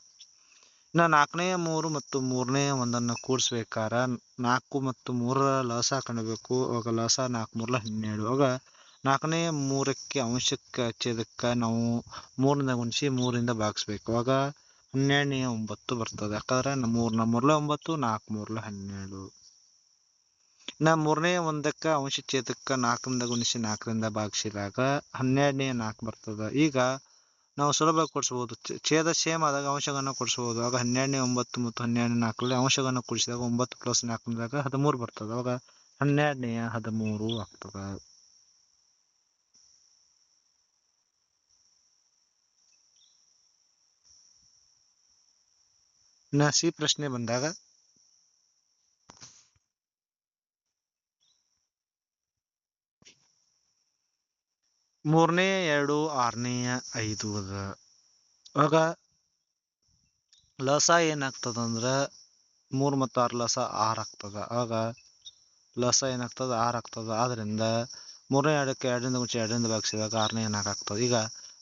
ಇನ್ನು ನಾಲ್ಕನೇ ಮೂರು ಮತ್ತು ಮೂರನೇ ಒಂದನ್ನು ಕೂಡಿಸ್ಬೇಕಾರ ನಾಲ್ಕು ಮತ್ತು ಮೂರರ ಲಸ ಕಾಣಬೇಕು ಅವಾಗ ಲಸ ನಾಲ್ಕು ಮೂರಲ ಹನ್ನೆರಡು. ಅವಾಗ ನಾಲ್ಕನೇ ಮೂರಕ್ಕೆ ಅಂಶಕ್ಕೆ ಛೇದಕ್ಕೆ ನಾವು ಮೂರರಿಂದ ಗುಣಿಸಿ ಮೂರಿಂದ ಭಾಗಿಸ್ಬೇಕು. ಅವಾಗ ಹನ್ನೆರಡನೇ ಒಂಬತ್ತು ಬರ್ತದೆ. ಯಾಕಂದ್ರೆ ಮೂರನ ಮೂರ್ಲ ಒಂಬತ್ತು ನಾಲ್ಕು ಮೂರ್ಲ ಹನ್ನೆರಡು. ಇನ್ನ ಮೂರನೇ ಒಂದಕ್ಕ ಅಂಶ ಛೇದಕ್ಕ ನಾಲ್ಕರಿಂದ ಗುಣಿಸಿ ನಾಲ್ಕರಿಂದ ಭಾಗಿಸಿದಾಗ ಹನ್ನೆರಡನೇ ನಾಲ್ಕು ಬರ್ತದ. ಈಗ ನಾವು ಸುಲಭ ಕೊಡಿಸ್ಬೋದು. ಛೇದ ಸೇಮ್ ಆದಾಗ ಅಂಶಗಳನ್ನ ಕೊಡಿಸ್ಬೋದು. ಆಗ ಹನ್ನೆರಡನೇ, ಒಂಬತ್ತು ಮತ್ತು ಹನ್ನೆರಡನೇ ನಾಲ್ಕರಲ್ಲಿ ಅಂಶಗಳನ್ನ ಕೂಡಿಸಿದಾಗ ಒಂಬತ್ತು ಪ್ಲಸ್ ನಾಲ್ಕರಿಂದಾಗ ಹದಿಮೂರು ಬರ್ತದೆ. ಅವಾಗ ಹನ್ನೆರಡನೆಯ ಹದಿಮೂರು ಆಗ್ತದೆ. ಇನ್ನ ಸಿ ಪ್ರಶ್ನೆ ಬಂದಾಗ ಮೂರನೇ ಎರಡು ಆರನೇ ಐದು ಅದ. ಆಗ ಲಸ ಏನಾಗ್ತದ ಅಂದ್ರ ಮೂರು ಮತ್ತು ಆರು ಲಸ ಆರು ಆಗ್ತದ. ಆಗ ಲಸ ಏನಾಗ್ತದ? ಆರು ಆಗ್ತದ. ಆದ್ದರಿಂದ ಮೂರನೇ ಎರಡಕ್ಕೆ ಎರಡರಿಂದ ಮುಂಚೆ ಎರಡರಿಂದ ಭಾಗಿಸಿದಾಗ ಆರನೇ ನಾಲ್ಕು ಆಗ್ತದೆ. ಈಗ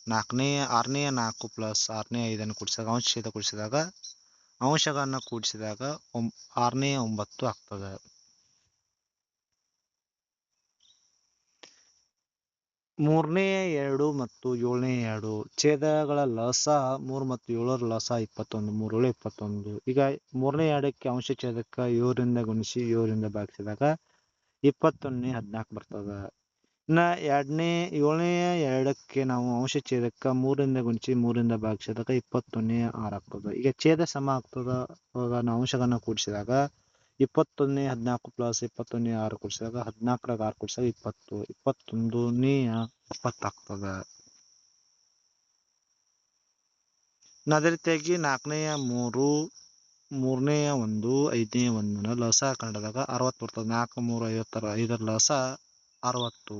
ನಾಲ್ಕನೇ, ಆರನೇ ನಾಲ್ಕು ಪ್ಲಸ್ ಆರನೇ ಐದನ್ನು ಕೂಡಿಸಿದಾಗ ಅಂಶದ ಕೂಡಿಸಿದಾಗ ಅಂಶಗಳನ್ನ ಕೂಡಿಸಿದಾಗ ಒಂ, ಆರನೇ ಒಂಬತ್ತು ಆಗ್ತದೆ. ಮೂರನೇ ಎರಡು ಮತ್ತು ಏಳನೇ ಎರಡು ಛೇದಗಳ ಲಸ ಮೂರು ಮತ್ತು ಏಳರ ಲಸ ಇಪ್ಪತ್ತೊಂದು ಮೂರೇಳು ಇಪ್ಪತ್ತೊಂದು. ಈಗ ಮೂರನೇ ಎರಡಕ್ಕೆ ಅಂಶ ಛೇದಕ್ಕ ಏಳರಿಂದ ಗುಣಿಸಿ ಏಳರಿಂದ ಭಾಗಿಸಿದಾಗ ಇಪ್ಪತ್ತೊಂದನೇ ಹದಿನಾಲ್ಕು ಬರ್ತದ. ಇನ್ನ ಎರಡನೇ, ಏಳನೇ ಎರಡಕ್ಕೆ ನಾವು ಅಂಶ ಛೇದಕ್ಕ ಮೂರಿಂದ ಗುಣಿಸಿ ಮೂರಿಂದ ಭಾಗಿಸಿದಾಗ ಇಪ್ಪತ್ತೊಂದನೇ ಆರು ಆಗ್ತದ. ಈಗ ಛೇದ ಸಮ ಆಗ್ತದ. ಅವಾಗ ನಾವು ಅಂಶಗಳನ್ನ ಕೂಡಿಸಿದಾಗ ಇಪ್ಪತ್ತೊಂದನೇ ಹದಿನಾಲ್ಕು ಪ್ಲಸ್ ಇಪ್ಪತ್ತೊಂದನೇ ಆರು ಕೂಡಿಸಿದಾಗ ಹದಿನಾಲ್ಕರಾಗ ಆರು ಕೂಡಿಸಿದಾಗ ಇಪ್ಪತ್ತು, ಇಪ್ಪತ್ತೊಂದನೇ ಇಪ್ಪತ್ತಾಗ್ತದ. ಅದೇ ರೀತಿಯಾಗಿ ನಾಲ್ಕನೆಯ ಮೂರು, ಮೂರನೆಯ ಒಂದು ಐದನೇ ಒಂದನ ಲಸ ಕಂಡದಾಗ ಅರವತ್ತು ಬರ್ತದೆ. ನಾಲ್ಕು, ಮೂರು, ಐವತ್ತರ, ಐದರ ಲಸ ಅರವತ್ತು.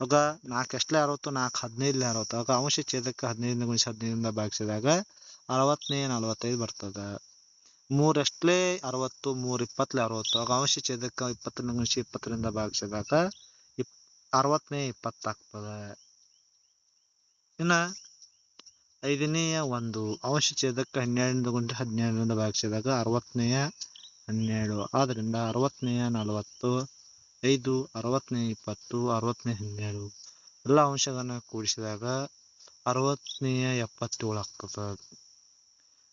ಆಗ ನಾಲ್ಕು ಎಷ್ಟಲೇ ಅರವತ್ತು, ನಾಲ್ಕು ಹದಿನೈದಲೇ ಅರವತ್ತು. ಆಗ ಅಂಶ ಛೇದಕ್ಕೆ ಹದಿನೈದರಿಂದ ಗುಣಿಸಿ ಹದಿನೈದರಿಂದ ಭಾಗಿಸಿದಾಗ ಅರವತ್ತನೇ ನಲವತ್ತೈದು ಬರ್ತದೆ. ಮೂರು ಎಷ್ಟಲೇ ಅರವತ್ತು ಮೂರು ಇಪ್ಪತ್ತಲೇ ಅರವತ್ತು. ಆಗ ಅಂಶ ಛೇದಕ ಇಪ್ಪತ್ತನೇ ಅಂಶ ಇಪ್ಪತ್ತರಿಂದ ಭಾಗಿಸಿದಾಗ ಇಪ್, ಅರವತ್ತನೇ ಇಪ್ಪತ್ತಾಗ್ತದೆ ಇನ್ನ ಐದನೆಯ ಒಂದು, ಅಂಶ ಛೇದಕ್ಕೆ ಹನ್ನೆರಡರಿಂದ ಗುಂಟೆ ಹದಿನೇಳರಿಂದ ಭಾಗಿಸಿದಾಗ ಅರವತ್ತನೆಯ ಹನ್ನೆರಡು. ಆದ್ರಿಂದ ಅರವತ್ತನೆಯ ನಲವತ್ತು, ಐದು, ಅರವತ್ತನೇ ಇಪ್ಪತ್ತು, ಅರವತ್ತನೇ ಹನ್ನೆರಡು. ಎಲ್ಲ ಅಂಶಗಳನ್ನ ಕೂಡಿಸಿದಾಗ ಅರವತ್ತನೆಯ ಎಪ್ಪತ್ತೇಳು ಆಗ್ತದೆ.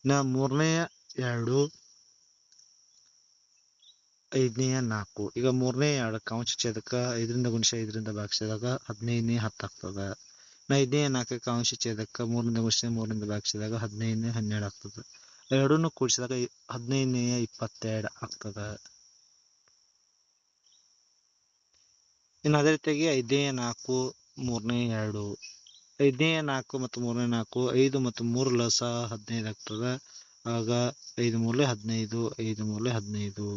ಇನ್ನ ಮೂರನೆಯ ಎರಡು ಐದನೆಯ ನಾಲ್ಕು. ಈಗ ಮೂರನೇ ಎರಡಕ್ಕೆ ಅಂಶ ಛೇದಕ ಐದರಿಂದ ಗುಣಿಸಿ ಐದರಿಂದ ಭಾಗಿಸಿದಾಗ ಹದಿನೈದನೇ ಹತ್ತು ಆಗ್ತದೆ. ಐದನೇ ನಾಲ್ಕಕ್ಕೆ ಅಂಶ ಛೇದಕ ಮೂರರಿಂದ ಗುಣಿಸಿ ಮೂರರಿಂದ ಭಾಗಿಸಿದಾಗ ಹದಿನೈದನೇ ಹನ್ನೆರಡು ಆಗ್ತದೆ. ಎರಡನ್ನೂ ಕೂಡಿಸಿದಾಗ ಹದಿನೈದನೇ ಇಪ್ಪತ್ತೆರಡು ಆಗ್ತದೆ. ಇನ್ನು ಅದೇ ರೀತಿಯಾಗಿ ಐದನೇ ನಾಲ್ಕು, ಮೂರನೇ ಎರಡು. ಐದನೇ ನಾಲ್ಕು ಮತ್ತು ಮೂರನೇ ನಾಲ್ಕು, ಐದು ಮತ್ತು ಮೂರು ಲಸ ಹದಿನೈದು ಆಗ್ತದೆ. ಆಗ ಐದು ಮೂರಲೆ ಹದಿನೈದು, ಐದು ಮೂರಲೆ ಹದಿನೈದು,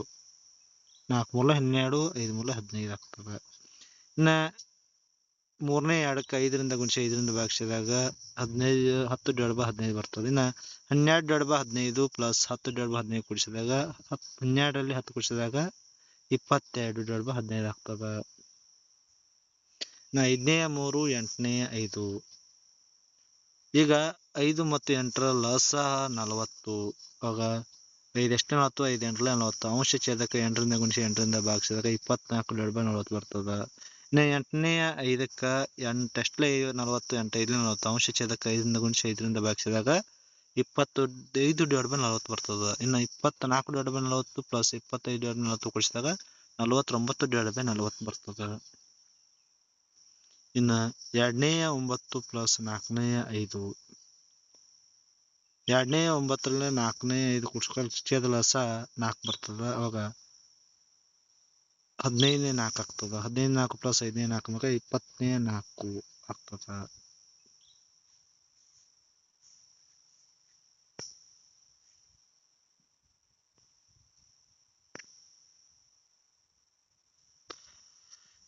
ನಾಲ್ಕು ಮೂರಲೆ ಹನ್ನೆರಡು, ಐದು ಮೂರಲೆ ಹದಿನೈದು ಆಗ್ತದೆ. ಇನ್ನು ಮೂರನೇ ಎರಡಕ್ಕೆ ಐದರಿಂದ ಗುಣಿಸಿ ಐದರಿಂದ ಭಾಗಿಸಿದಾಗ ಹದಿನೈದು, ಹತ್ತು ಡಡ್ಬ ಹದಿನೈದು ಬರ್ತದೆ. ಇನ್ನು ಹನ್ನೆರಡು ಡಡ್ಬ ಹದಿನೈದು ಪ್ಲಸ್ ಹತ್ತು ಡಡ್ಬ ಹದಿನೈದು ಕೂಡಿಸಿದಾಗ ಹತ್ತು ಹನ್ನೆರಡರಲ್ಲಿ ಹತ್ತು ಕೂಡಿಸಿದಾಗ ಇಪ್ಪತ್ತೆರಡು ಡಡ್ಬ ಹದಿನೈದು ಆಗ್ತದೆ. ನಾ ಐದನೇ ಮೂರು, ಎಂಟನೇ ಐದು. ಈಗ ಐದು ಮತ್ತು ಎಂಟರ ಲಸ ನಲವತ್ತು. ಆಗ ಐದು ಎಷ್ಟು ನಲವತ್ತು? ಐದು ಎಂಟರಲ್ಲಿ ನಲವತ್ತು. ಅಂಶ ಛೇದಕ್ಕೆ ಎಂಟರಿಂದ ಗುಣಿಸಿ ಎಂಟರಿಂದ ಭಾಗಿಸಿದಾಗ ಇಪ್ಪತ್ನಾಲ್ಕು ಡಡ್ಬ ನಲವತ್ತು ಬರ್ತದೆ. ಇನ್ನು ಎಂಟನೇ ಐದಕ್ಕೆ ಎಂಟು, ಎಷ್ಟಲೇ ನಲವತ್ತು? ಎಂಟು ಐದು ನಲವತ್ತು. ಅಂಶ ಛೇದಕ್ಕೆ ಐದರಿಂದ ಗುಣಿಸಿ ಐದರಿಂದ ಭಾಗಿಸಿದಾಗ ಇಪ್ಪತ್ತು, ಐದು ಡಡ್ಬ ನಲವತ್ತು ಬರ್ತದೆ. ಇನ್ನು ಇಪ್ಪತ್ನಾಲ್ಕು ಡಡ್ಬ ನಲವತ್ತು ಪ್ಲಸ್ ಇಪ್ಪತ್ತೈದು ಡಡ್ಬ ನಲವತ್ತು ಕೂಡಿಸಿದಾಗ ನಲವತ್ತೊಂಬತ್ತು ಡಡ್ಬ ನಲವತ್ತು ಬರ್ತದೆ. ಇನ್ನು ಎರಡನೆಯ ಒಂಬತ್ತು ಪ್ಲಸ್ ನಾಲ್ಕನೆಯ ಐದು. ಎರಡನೇ ಒಂಬತ್ತರಲ್ಲಿ ನಾಲ್ಕನೇ ಐದು ಕೂಡ್ಸ್ಕೊಂಡು ಛೇದ ಲಸ ನಾಲ್ಕು ಬರ್ತದೆ. ಅವಾಗ ಹದಿನೈದನೇ ನಾಲ್ಕು ಆಗ್ತದೆ. ಹದಿನೈದು ನಾಲ್ಕು ಪ್ಲಸ್ ಐದನೇ ನಾಲ್ಕು ಮಗ ಇಪ್ಪತ್ತನೇ ನಾಲ್ಕು ಆಗ್ತದೆ.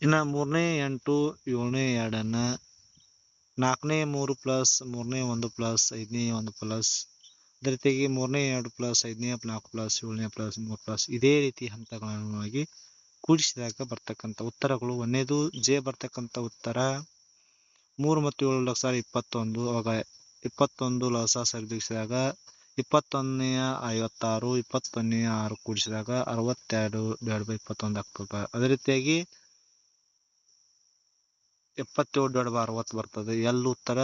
ಇನ್ನು ಮೂರನೇ ಎಂಟು, ಏಳನೇ ಎರಡನ್ನು, ನಾಲ್ಕನೇ ಮೂರು ಪ್ಲಸ್, ಮೂರನೇ ಒಂದು ಪ್ಲಸ್, ಐದನೇ ಒಂದು ಪ್ಲಸ್, ಅದೇ ರೀತಿಯಾಗಿ ಮೂರನೇ ಎರಡು ಪ್ಲಸ್, ಐದನೇ ನಾಲ್ಕು ಪ್ಲಸ್, ಏಳನೇ ಪ್ಲಸ್, ಮೂರು ಪ್ಲಸ್ ಇದೇ ರೀತಿ ಹಂತಗಳನ್ನಾಗಿ ಕೂಡಿಸಿದಾಗ ಬರ್ತಕ್ಕಂಥ ಉತ್ತರಗಳು. ಒಂದೇದು ಜೆ ಬರ್ತಕ್ಕಂಥ ಉತ್ತರ. ಮೂರು ಮತ್ತು ಏಳು ಲಕ್ಷ ಇಪ್ಪತ್ತೊಂದು ಅವಾಗ ಇಪ್ಪತ್ತೊಂದು ಲಸ ಸರಿದೂಗಿಸಿದಾಗ ಇಪ್ಪತ್ತೊಂದನೆಯ ಐವತ್ತಾರು ಇಪ್ಪತ್ತೊಂದನೆಯ ಆರು ಕೂಡಿಸಿದಾಗ ಅರವತ್ತೆರಡು ಎರಡು ಬೈ ಇಪ್ಪತ್ತೊಂದು ಆಗ್ತದೆ. ಅದೇ ರೀತಿಯಾಗಿ ಎಪ್ಪತ್ತೇಳು ದೊಡ್ಡ ಅರವತ್ತು ಬರ್ತದೆ. ಎಲ್ ಉತ್ತರ?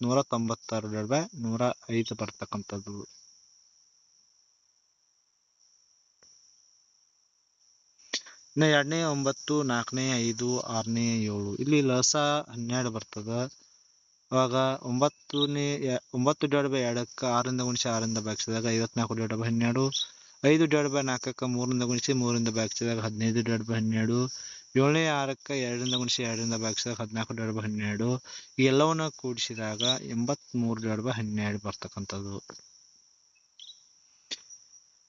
ನೂರ ತೊಂಬತ್ತಾರು ದೊಡ್ಡ ನೂರ ಐದು ಬರ್ತಕ್ಕಂಥದ್ದು. ಇನ್ನು ಎರಡನೇ ಒಂಬತ್ತು, ನಾಲ್ಕನೇ ಐದು, ಆರನೇ ಏಳು. ಇಲ್ಲಿ ಲಸ ಹನ್ನೆರಡು ಬರ್ತದ. ಅವಾಗ ಒಂಬತ್ತನೇ ಒಂಬತ್ತು ಡಿವೈಡ್ ಬೈ ಎರಡಕ್ಕೆ ಆರಿಂದ ಗುಣಿಸಿ ಆರಿಂದ ಬಾಗಿಸಿದಾಗ ಐವತ್ನಾಲ್ಕು ಡಿವೈಡ್ ಬೈ ಹನ್ನೆರಡು. ಐದು ಡಿವೈಡ್ ಬೈ ನಾಲ್ಕಕ್ಕೆ ಮೂರಿಂದ ಗುಣಿಸಿ ಮೂರಿಂದ ಭಾಗಿಸಿದಾಗ ಹದಿನೈದು ಡಿವೈಡ್ ಬೈ ಹನ್ನೆರಡು. ಏಳನೇ ಆರಕ್ಕೆ ಎರಡರಿಂದ ಗುಣಿಸಿ ಎರಡರಿಂದ ಭಾಗಿಸಿದಾಗ ಹದಿನಾಲ್ಕು ಡಿವೈಡ್ ಬೈ ಹನ್ನೆರಡು. ಈ ಎಲ್ಲವನ್ನ ಕೂಡಿಸಿದಾಗ ಎಂಬತ್ಮೂರು ಡಿವೈಡ್ ಬೈ ಹನ್ನೆರಡು ಬರ್ತಕ್ಕಂಥದ್ದು.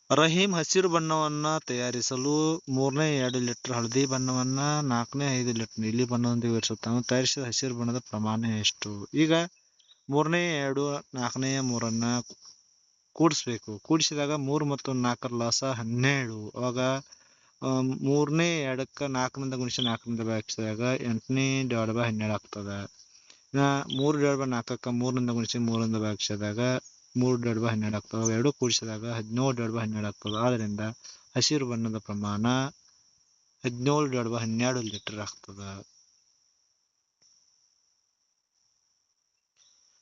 ರಹೀಂ ಹಸಿರು ಬಣ್ಣವನ್ನ ತಯಾರಿಸಲು ಮೂರನೇ ಎರಡು ಲೀಟರ್ ಹಳದಿ ಬಣ್ಣವನ್ನ, ನಾಲ್ಕನೇ ಐದು ಲೀಟರ್ ನೀಲಿ ಬಣ್ಣದೊಂದಿಗೆ ವಿವರಿಸುತ್ತಾನೆ ತಾನು ತಯಾರಿಸಿದ ಹಸಿರು ಬಣ್ಣದ ಪ್ರಮಾಣ ಎಷ್ಟು? ಈಗ ಮೂರನೇ ಎರಡು, ನಾಲ್ಕನೇ ಮೂರನ್ನ ಕೂಡಿಸ್ಬೇಕು. ಕೂಡಿಸಿದಾಗ ಮೂರು ಮತ್ತು ನಾಲ್ಕರ ಲಾಸ ಹನ್ನೆರಡು. ಅವಾಗ ಮೂರನೇ, ಎರಡಕ್ಕ, ನಾಲ್ಕರಿಂದ ಗುಣಿಸಿ ನಾಲ್ಕರಿಂದ ಭಾಗಿಸಿದಾಗ ಎಂಟನೇ ಡಿವೈಡ್ ಬೈ ಹನ್ನೆರಡು ಆಗ್ತದೆ. ಮೂರು ಡಿವೈಡ್ ಬೈ ನಾಲ್ಕಕ್ಕೆ ಮೂರರಿಂದ ಗುಣಿಸಿ ಮೂರರಿಂದ ಭಾಗಿಸಿದಾಗ ಮೂರು ಡಿವೈಡ್ ಬೈ ಹನ್ನೆರಡು ಆಗ್ತದ. ಎರಡು ಕೂಡಿಸಿದಾಗ ಹದಿನೇಳು ಡಿವೈಡ್ ಬೈ ಹನ್ನೆರಡು ಆಗ್ತದೆ. ಆದ್ದರಿಂದ ಹಸಿರು ಬಣ್ಣದ ಪ್ರಮಾಣ ಹದಿನೇಳು ಡಿವೈಡ್ ಬೈ ಹನ್ನೆರಡು ಲೀಟರ್ ಆಗ್ತದ.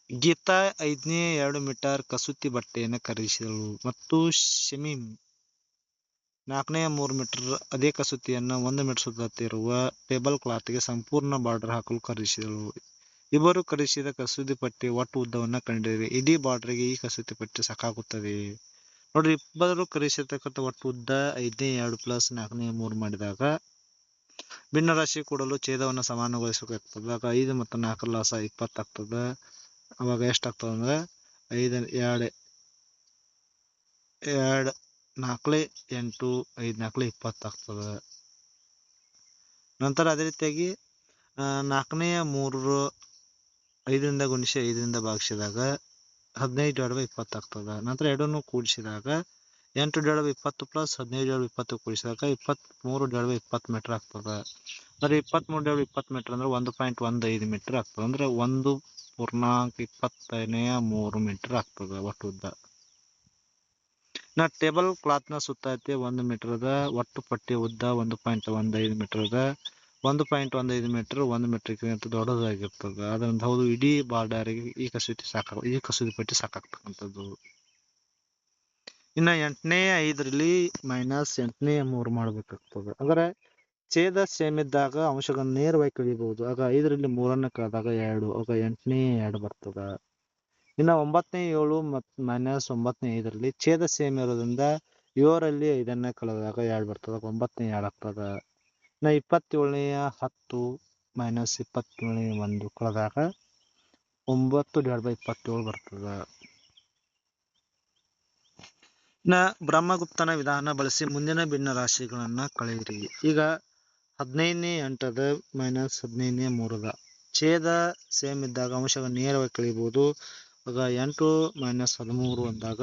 ಗೀತಾ ಐದನೇ ಎರಡು ಮೀಟರ್ ಕಸೂತಿ ಬಟ್ಟೆಯನ್ನು ಖರೀದಿಸಿದಳು. ಮತ್ತು ಶಮೀಮ್ ನಾಲ್ಕನೇ ಮೂರು ಮೀಟರ್ ಅದೇ ಕಸೂತಿಯನ್ನು ಒಂದು ಮೀಟರ್ ಸುತ್ತತ್ತಿರುವ ಟೇಬಲ್ ಕ್ಲಾತ್ಗೆ ಸಂಪೂರ್ಣ ಬಾರ್ಡರ್ ಹಾಕಲು ಖರೀದಿಸಿದಳು ಇಬ್ಬರು ಖರೀದಿಸಿದ ಕಸೂತಿ ಪಟ್ಟಿ ಒಟ್ಟು ಉದ್ದವನ್ನು ಕಂಡಿದೆ ಇಡೀ ಬಾರ್ಡರ್ಗೆ ಈ ಕಸೂತಿ ಪಟ್ಟಿ ಸಾಕಾಗುತ್ತದೆ. ನೋಡ್ರಿ, ಇಬ್ಬರು ಖರೀದಿಸಿರ್ತಕ್ಕಂಥ ಒಟ್ಟು ಉದ್ದ ಐದನೇ, ಎರಡು ಪ್ಲಸ್ ನಾಲ್ಕನೇ ಮೂರು ಮಾಡಿದಾಗ ಭಿನ್ನ ರಾಶಿ ಕೂಡಲು ಛೇದವನ್ನು ಸಮಾನಗೊಳಿಸಬೇಕಾಗ್ತದ. ಆಗ ಐದು ಮತ್ತು ನಾಲ್ಕರ ಲಾಸ ಇಪ್ಪತ್ತಾಗ್ತದೆ. ಅವಾಗ ಎಷ್ಟಾಗ್ತದೆ ಅಂದ್ರೆ ಐದು, ಎರಡು ಎರಡು ನಾಲ್ಕಲೆ ಎಂಟು, ಐದು ನಾಲ್ಕಲೆ ಇಪ್ಪತ್ತಾಗ್ತದೆ ನಂತರ ಅದೇ ರೀತಿಯಾಗಿ ನಾಲ್ಕನೆಯ ಮೂರು ಐದರಿಂದ ಗುಣಿಸಿ ಐದರಿಂದ ಭಾಗಿಸಿದಾಗ ಹದಿನೈದು ಡಿವೈಡ್ ಬೈ ಇಪ್ಪತ್ತಾಗ್ತದೆ ನಂತರ ಎರಡನ್ನು ಕೂಡಿಸಿದಾಗ ಎಂಟು ಡಿವೈಡ್ ಬೈ ಇಪ್ಪತ್ತು ಪ್ಲಸ್ ಹದಿನೈದು ಡಿವೈಡ್ ಇಪ್ಪತ್ತು ಕೂಡಿಸಿದಾಗ ಇಪ್ಪತ್ತ್ಮೂರು ಡಿವೈಡ್ ಬೈ ಇಪ್ಪತ್ತು ಮೀಟರ್ ಆಗ್ತದೆ. ಅಂದರೆ ಇಪ್ಪತ್ತ್ಮೂರು ಡಿವೈಡ್ ಇಪ್ಪತ್ತು ಮೀಟರ್ ಅಂದ್ರೆ ಒಂದು ಪಾಯಿಂಟ್ ಒಂದು ಐದು ಮೀಟರ್ ಆಗ್ತದೆ. ಅಂದರೆ ಒಂದು ಪೂರ್ಣಾಂಕ ಇಪ್ಪತ್ತನೆಯ ಮೂರು ಮೀಟರ್ ಆಗ್ತದೆ ಒಟ್ಟು ಉದ್ದ. ನಾ ಟೇಬಲ್ ಕ್ಲಾತ್ನ ಐತಿ ಒಂದ್ ಮೀಟರ್ ಅದ ಒಟ್ಟು ಪಟ್ಟಿ ಉದ್ದ, ಒಂದು ಪಾಯಿಂಟ್ ಒಂದ್ ಐದು ಮೀಟರ್ ಅದ ಒಂದು ಪಾಯಿಂಟ್ ಒಂದು ಐದು ಮೀಟರ್, ಒಂದು ಮೀಟರ್ಗಿಂತ ದೊಡ್ಡದಾಗಿರ್ತದ. ಅದರಿಂದ ಹೌದು, ಇಡೀ ಬಾರ್ಡರ್ಗೆ ಈ ಕಸೂತಿ ಸಾಕ ಈ ಕಸೂತಿ ಪಟ್ಟಿ ಸಾಕಾಗ್ತಕ್ಕಂಥದ್ದು. ಇನ್ನ ಎಂಟನೇ ಐದರಲ್ಲಿ ಮೈನಸ್ ಎಂಟನೇ ಮೂರು ಮಾಡಬೇಕಾಗ್ತದ. ಅಂದ್ರೆ ಛೇದ ಸೇಮ್ ಇದ್ದಾಗ ಅಂಶಗಳನ್ನು ನೇರವಾಗಿ ಕಳಿಬಹುದು. ಆಗ ಐದರಲ್ಲಿ ಮೂರನ್ನ ಕಳೆದಾಗ ಎರಡು, ಆಗ ಎಂಟನೇ ಎರಡು ಬರ್ತದ. ಇನ್ನ ಒಂಬತ್ತನೇ ಏಳು ಮತ್ ಮೈನಸ್ ಒಂಬತ್ತನೇ ಐದರಲ್ಲಿ ಛೇದ ಸೇಮ್ ಇರೋದ್ರಿಂದ ಏಳರಲ್ಲಿ ಐದನ್ನ ಕಳೆದಾಗ ಎರಡು ಬರ್ತದ, ಒಂಬತ್ತನೇ ಎರಡು ಆಗ್ತದ. ಇನ್ನ ಇಪ್ಪತ್ತೇಳನೆಯ ಹತ್ತು ಮೈನಸ್ ಇಪ್ಪತ್ತೇಳನೇ ಒಂದು ಕಳೆದಾಗ ಒಂಬತ್ತು ಡಿವೈಡ್ ಬೈ ಇಪ್ಪತ್ತೇಳು ಬರ್ತದ. ಇನ್ನ ಬ್ರಹ್ಮಗುಪ್ತನ ವಿಧಾನ ಬಳಸಿ ಮುಂದಿನ ಭಿನ್ನ ರಾಶಿಗಳನ್ನ ಕಳೆಯಿರಿ. ಈಗ ಹದಿನೈದನೇ ಎಂಟದ ಮೈನಸ್ ಹದಿನೈದನೇ ಮೂರದ ಛೇದ ಸೇಮ್ ಇದ್ದಾಗ ಅಂಶವನ್ನು ನೇರವಾಗಿ ಕಳಿಬಹುದು ಆಗ ಎಂಟು ಮೈನಸ್ ಹದಿಮೂರು ಅಂದಾಗ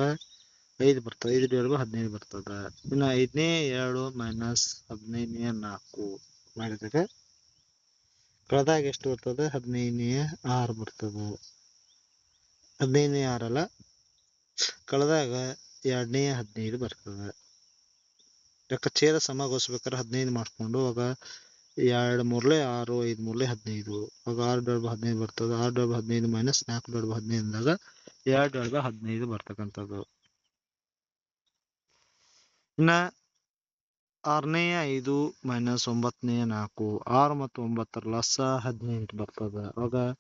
ಐದು ಬರ್ತದೆ, ಐದು ಎರಡು ಹದಿನೈದು ಬರ್ತದೆ. ಇನ್ನು ಐದನೇ ಎರಡು ಮೈನಸ್ ಹದಿನೈದನೇ ನಾಲ್ಕು ಮಾಡಿದಾಗ ಕಳೆದಾಗ ಎಷ್ಟು ಬರ್ತದೆ? ಹದಿನೈದನೇ ಆರು ಬರ್ತದೆ. ಹದಿನೈದನೇ ಆರಲ್ಲ, ಕಳೆದಾಗ ಎರಡನೇ ಹದಿನೈದು ಬರ್ತದೆ. ಯಾಕೆ ಛೇದ ಸಮಗೊಳಿಸ್ಬೇಕಾದ್ರೆ ಹದಿನೈದು ಮಾಡಿಕೊಂಡು, ಆಗ ಎರಡು ಮೂರ್ಲೆ, ಆರು, ಐದು ಮೂರ್ಲೆ, ಹದಿನೈದು. ಆಗ ಆರು ಡಾಟ್ ಬೈ ಹದಿನೈದು ಬರ್ತದೆ. ಆರು ಡಾಟ್ ಬೈ ಹದಿನೈದು ಮೈನಸ್ ನಾಲ್ಕು ಡಾಟ್ ಬೈ ಹದಿನೈದು ಅಂದಾಗ ಎರಡು ಡಾಟ್ ಬೈ ಹದಿನೈದು ಬರ್ತಕ್ಕಂಥದ್ದು. ಇನ್ನ ಆರನೇ, ಐದು ಮೈನಸ್ ಒಂಬತ್ತನೇ, ನಾಲ್ಕು. ಆರು ಮತ್ತು ಒಂಬತ್ತರ ಲಸ ಹದಿನೆಂಟು ಬರ್ತದೆ. ಅವಾಗ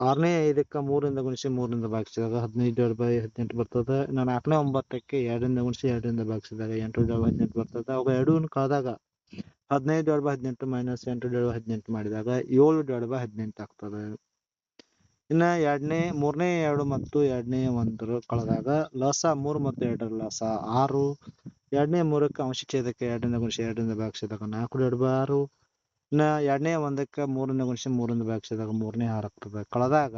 ಆರನೇ, ಐದಕ್ಕೆ ಮೂರಿಂದ ಗುಣಿಸಿ ಮೂರಿಂದ ಭಾಗಿಸಿದಾಗ ಹದಿನೈದು ಎರಡು ಬೈ ಹದಿನೆಂಟು ಬರ್ತದೆ. ಇನ್ನು ನಾಲ್ಕನೇ, ಒಂಬತ್ತಕ್ಕೆ ಎರಡರಿಂದ ಗುಣಿಸಿ ಎರಡರಿಂದ ಭಾಗಿಸಿದಾಗ ಎಂಟು ಬೈ ಹದಿನೆಂಟು ಬರ್ತದೆ. ಅವಾಗ ಎರಡು ಕಳೆದಾಗ ಹದಿನೈದು ಡಿವೈಡ್ ಬೈ ಹದಿನೆಂಟು ಮೈನಸ್ ಎಂಟು ಡಿವೈಡ್ ಬೈ ಹದಿನೆಂಟು ಮಾಡಿದಾಗ ಏಳು ಡಿವೈಡ್ ಬೈ ಹದಿನೆಂಟು ಆಗ್ತದೆ. ಇನ್ನು ಎರಡನೇ, ಮೂರನೇ ಎರಡು ಮತ್ತು ಎರಡನೇ ಒಂದರ ಕಳೆದಾಗ ಲಸ ಮೂರು ಮತ್ತು ಎರಡರ ಲಸ ಆರು, ಎರಡನೇ ಮೂರಕ್ಕೆ ಅಂಶ ಛೇದಕ್ಕೆ ಎರಡರಿಂದ ಗುಣಿಸಿ ಎರಡರಿಂದ ಭಾಗಿಸಿದಾಗ ನಾಲ್ಕು ಡಿವೈಡ್ ಬೈ ಆರು, ಇನ್ನು ಎರಡನೇ ಒಂದಕ್ಕೆ ಮೂರನೇ ಗುಣಿಸಿ ಮೂರರಿಂದ ಭಾಗಿಸಿದಾಗ ಮೂರನೇ ಆರು ಆಗ್ತದೆ. ಕಳೆದಾಗ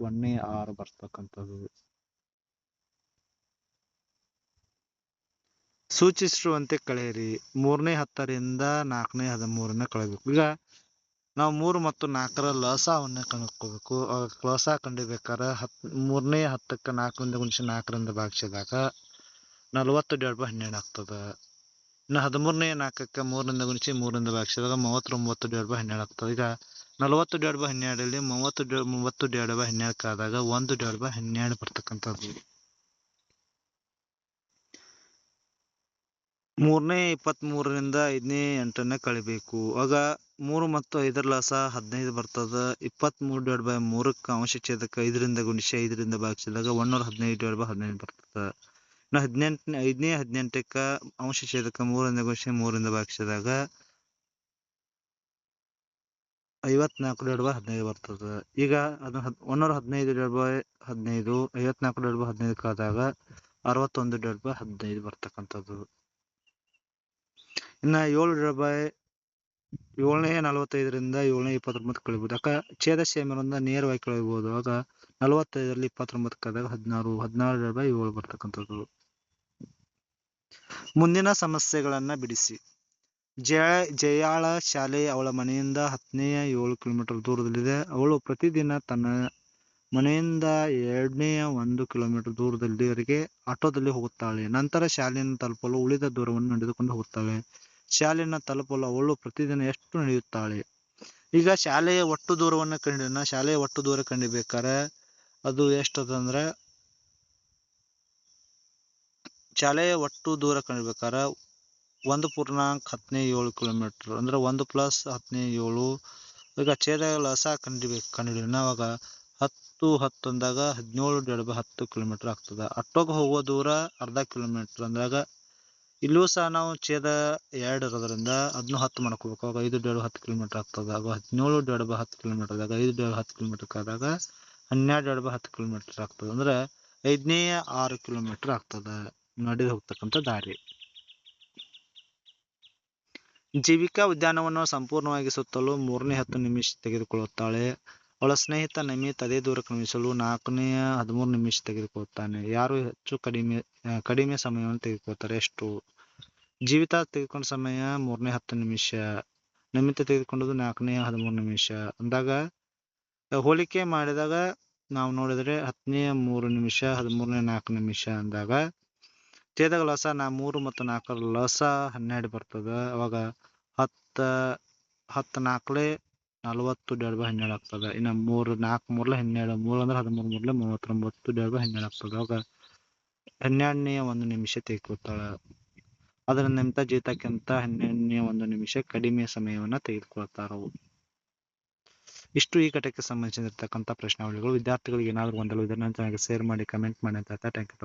ಒಂದನೇ ಆರು ಬರ್ತಕ್ಕಂಥದ್ದು. ಸೂಚಿಸಿರುವಂತೆ ಕಳೆಯಿರಿ. ಮೂರನೇ ಹತ್ತರಿಂದ ನಾಲ್ಕನೇ ಹದಿಮೂರನ್ನ ಕಳೆಯಬೇಕು ಈಗ ನಾವು ಮೂರು ಮತ್ತು ನಾಲ್ಕರ ಲಸವನ್ನ ಕಂಡುಕೋಬೇಕು ಲಸ ಕಂಡಿಬೇಕಾದ್ರೆ ಹತ್, ಮೂರನೇ ಹತ್ತಕ್ಕೆ ನಾಲ್ಕರಿಂದ ಗುಣಿಸಿ ನಾಲ್ಕರಿಂದ ಭಾಗಿಸಿದಾಗ ನಲವತ್ತು ಡಿವೈಡ್ ಬೈ ಹನ್ನೆರಡು ಆಗ್ತದೆ. ಇನ್ನು ಹದಿಮೂರನೇ ನಾಲ್ಕಕ್ಕೆ ಮೂರರಿಂದ ಗುಣಿಸಿ ಮೂರರಿಂದ ಭಾಗಿಸಿದಾಗ ಮೂವತ್ತೊಂಬತ್ತು ಡಿವೈಡ್ ಬೈ ಹನ್ನೆರಡು ಆಗ್ತದೆ. ಈಗ ನಲವತ್ತು ಡಿವೈಡ್ ಬೈ ಹನ್ನೆರಡರಲ್ಲಿ ಮೂವತ್ತು ಡಿ, ಮೂವತ್ತು ಡಿವೈಡ್ ಬೈ ಒಂದು ಡಿವೈಡ್ ಬೈ ಹನ್ನೆರಡು ಬರ್ತಕ್ಕಂಥದ್ದು. ಮೂರನೇ ಇಪ್ಪತ್ತ್ಮೂರರಿಂದ ಐದನೇ, ಎಂಟನೇ ಕಳಿಬೇಕು. ಆಗ ಮೂರು ಮತ್ತು ಐದರ ಲಾಸ ಹದಿನೈದು ಬರ್ತದ. ಇಪ್ಪತ್ತ್ಮೂರು ಡಿವೈಡ್ ಬೈ ಮೂರಕ್ಕೆ ಅಂಶ ಛೇದಕ್ಕೆ ಐದರಿಂದ ಗುಣಿಸಿ ಐದರಿಂದ ಭಾಗಿಸಿದಾಗ ಒಂದೂರ ಹದಿನೈದು ಡಿವೈಡ್ ಬೈ ಹದಿನೈದು ಬರ್ತದೆ. ಇನ್ನು ಹದಿನೆಂಟನೇ, ಐದನೇ, ಹದಿನೆಂಟಕ್ಕೆ ಅಂಶ ಛೇದಕ ಮೂರರಿಂದ ಗುಣಿಸಿ ಮೂರರಿಂದ ಭಾಗಿಸಿದಾಗ ಐವತ್ನಾಲ್ಕು ಡಿವೈಡ್ ಬೈ ಹದಿನೈದು ಬರ್ತದೆ. ಈಗ ಅದನ್ನ ಹದ್ ಒಂದೂರ ಹದಿನೈದು ಡಿವೈಡ್ ಬೈ ಹದಿನೈದು, ಐವತ್ನಾಲ್ಕು ಡಿವೈಡ್ ಬೈ ಹದಿನೈದಕ್ಕೆ ಆದಾಗ ಅರವತ್ತೊಂದು ಡಿವೈಡ್ ಬೈ ಹದಿನೈದು ಬರ್ತಕ್ಕಂಥದ್ದು. ಇನ್ನು ಏಳು ರೂಪಾಯಿ ಏಳನೇ ನಲವತ್ತೈದರಿಂದ ಏಳನೇ ಇಪ್ಪತ್ತೊಂಬತ್ತು ಕಳಿಬೋದು. ಯಾಕೆ ಛೇದ ಸೇಮರಿಂದ ನೇರವಾಗಿ ಕಳಿಬೋದು. ಆಗ ನಲವತ್ತೈದರಲ್ಲಿ ಇಪ್ಪತ್ತೊಂಬತ್ತು ಆದಾಗ ಹದಿನಾರು ಹದಿನಾರು ಬೈ ಏಳು ಬರ್ತಕ್ಕಂಥದ್ದು. ಮುಂದಿನ ಸಮಸ್ಯೆಗಳನ್ನ ಬಿಡಿಸಿ. ಜಯ, ಜಯಾಳ ಶಾಲೆ ಅವಳ ಮನೆಯಿಂದ ಹತ್ತನೆಯ ಏಳು ಕಿಲೋಮೀಟರ್ ದೂರದಲ್ಲಿದೆ. ಅವಳು ಪ್ರತಿದಿನ ತನ್ನ ಮನೆಯಿಂದ ಎರಡನೆಯ ಒಂದು ಕಿಲೋಮೀಟರ್ ದೂರದಲ್ಲಿವರೆಗೆ ಆಟೋದಲ್ಲಿ ಹೋಗುತ್ತಾಳೆ. ನಂತರ ಶಾಲೆಯನ್ನು ತಲುಪಲು ಉಳಿದ ದೂರವನ್ನು ನಡೆದುಕೊಂಡು ಹೋಗುತ್ತಾಳೆ. ಶಾಲೆಯನ್ನು ಅವಳು ಪ್ರತಿದಿನ ಎಷ್ಟು ನಡೆಯುತ್ತಾಳೆ. ಈಗ ಶಾಲೆಯ ಒಟ್ಟು ದೂರವನ್ನು ಕಂಡು ಶಾಲೆಯ ಒಟ್ಟು ದೂರ ಕಂಡಿಬೇಕಾರೆ ಅದು ಎಷ್ಟದಂದ್ರೆ ಶಾಲೆಯ ಒಟ್ಟು ದೂರ ಕಂಡಿಬೇಕಾದ್ರೆ ಒಂದು ಪೂರ್ಣಾಂಕ ಹತ್ತನೇ ಏಳು ಕಿಲೋಮೀಟರ್, ಅಂದ್ರೆ ಒಂದು ಪ್ಲಸ್ ಹತ್ತನೇ ಏಳು. ಈಗ ಛೇದ ಲಸ ಕಂಡಿಬೇಕು ಕಂಡಿಡಿದ್ರೆ ಅವಾಗ ಹತ್ತು ಹತ್ತು ಅಂದಾಗ ಹದಿನೇಳು ಡಿವೈಡ್ ಬೈ ಹತ್ತು ಕಿಲೋಮೀಟರ್ ಆಗ್ತದೆ. ಆಟೋಗೆ ಹೋಗುವ ದೂರ ಅರ್ಧ ಕಿಲೋಮೀಟರ್ ಅಂದಾಗ ಇಲ್ಲೂ ಸಹ ನಾವು ಛೇದ ಎರಡು ಇರೋದ್ರಿಂದ ಅದನ್ನು ಹತ್ತು ಮಾಡ್ಕೋಬೇಕು. ಅವಾಗ ಐದು ಡಿವೈಡ್ ಹತ್ತು ಕಿಲೋಮೀಟರ್ ಆಗ್ತದೆ. ಆಗ ಹದಿನೇಳು ಡೇಡ್ ಬ ಹತ್ತು ಕಿಲೋಮೀಟರ್ ಆದಾಗ, ಐದು ಡಿವೈಡ್ ಹತ್ತು ಕಿಲೋಮೀಟರ್ ಆದಾಗ ಹನ್ನೆರಡು ಡಿವೈಡ್ ಬ ಹತ್ತು ಕಿಲೋಮೀಟರ್ ಆಗ್ತದೆ. ಅಂದ್ರೆ ಐದನೇ ಆರು ಕಿಲೋಮೀಟರ್ ಆಗ್ತದೆ. ನಡೆದು ಹೋಗ್ತಕ್ಕಂಥ ದಾರಿ. ಜೀವಿಕಾ ಉದ್ಯಾನವನ್ನು ಸಂಪೂರ್ಣವಾಗಿ ಸುತ್ತಲು ಮೂರನೇ ಹತ್ತು ನಿಮಿಷ ತೆಗೆದುಕೊಳ್ಳುತ್ತಾಳೆ. ಅವಳ ಸ್ನೇಹಿತ ನಮಿತ್ ಅದೇ ದೂರ ಕ್ರಮಿಸಲು ನಾಲ್ಕನೇ ಹದಿಮೂರು ನಿಮಿಷ ತೆಗೆದುಕೊಳ್ತಾನೆ ಯಾರು ಹೆಚ್ಚು ಕಡಿಮೆ ಕಡಿಮೆ ಸಮಯವನ್ನು ತೆಗೆದುಕೊಳ್ತಾರೆ? ಎಷ್ಟು? ಜೀವಿತ ತೆಗೆದುಕೊಂಡ ಸಮಯ ಮೂರನೇ ಹತ್ತು ನಿಮಿಷ ನಮಿತ ತೆಗೆದುಕೊಂಡದ್ದು ನಾಲ್ಕನೇ ಹದಿಮೂರು ನಿಮಿಷ. ಅಂದಾಗ, ಹೋಲಿಕೆ ಮಾಡಿದಾಗ ನಾವು ನೋಡಿದ್ರೆ ಹತ್ತನೇ ಮೂರು ನಿಮಿಷ, ಹದಿಮೂರನೇ ನಾಲ್ಕು ನಿಮಿಷ ಅಂದಾಗ ತೇದಾಗ ಲಸ ನಾ ಮೂರು ಮತ್ತು ನಾಲ್ಕರ ಲಸ ಹನ್ನೆರಡು ಬರ್ತದ. ಅವಾಗ ಹತ್ತ ಹತ್ತು ನಾಲ್ಕಲೆ ನಲವತ್ತು ಡಿವೈಡ್ ಬೈ ಹನ್ನೆರಡು ಆಗ್ತದೆ. ಇನ್ನು ಮೂರು, ನಾಲ್ಕು ಮೂರ್ಲ ಹನ್ನೆರಡು ಮೂರು ಅಂದ್ರೆ ಹದಿಮೂರು ಮೂರ್ಲ ಮೂವತ್ತೊಂಬತ್ತು ಡಿವೈಡ್ ಬೈ ಹನ್ನೆರಡು ಆಗ್ತದೆ. ಅವಾಗ ಹನ್ನೆರಡನೇ ಒಂದು ನಿಮಿಷ ತೆಗೆದುಕೊಳ್ತಾಳೆ. ಅದರ ನಿಮಿತ್ತ ಜೀತಕ್ಕಿಂತ ಹನ್ನೆರಡನೇ ಒಂದು ನಿಮಿಷ ಕಡಿಮೆ ಸಮಯವನ್ನು ತೆಗೆದುಕೊಳ್ತಾರವು ಇಷ್ಟು ಈ ಘಟಕ್ಕೆ ಸಂಬಂಧಿಸಿರ್ತಕ್ಕಂಥ ಪ್ರಶ್ನಾವಳಿಗಳು. ವಿದ್ಯಾರ್ಥಿಗಳಿಗೆ ಏನಾದರೂ ಗೊಂದಲ ಇದನ್ನು ಚೆನ್ನಾಗಿ ಶೇರ್ ಮಾಡಿ ಕಮೆಂಟ್ ಮಾಡಿ ಅಂತ ಥ್ಯಾಂಕ್ ಯು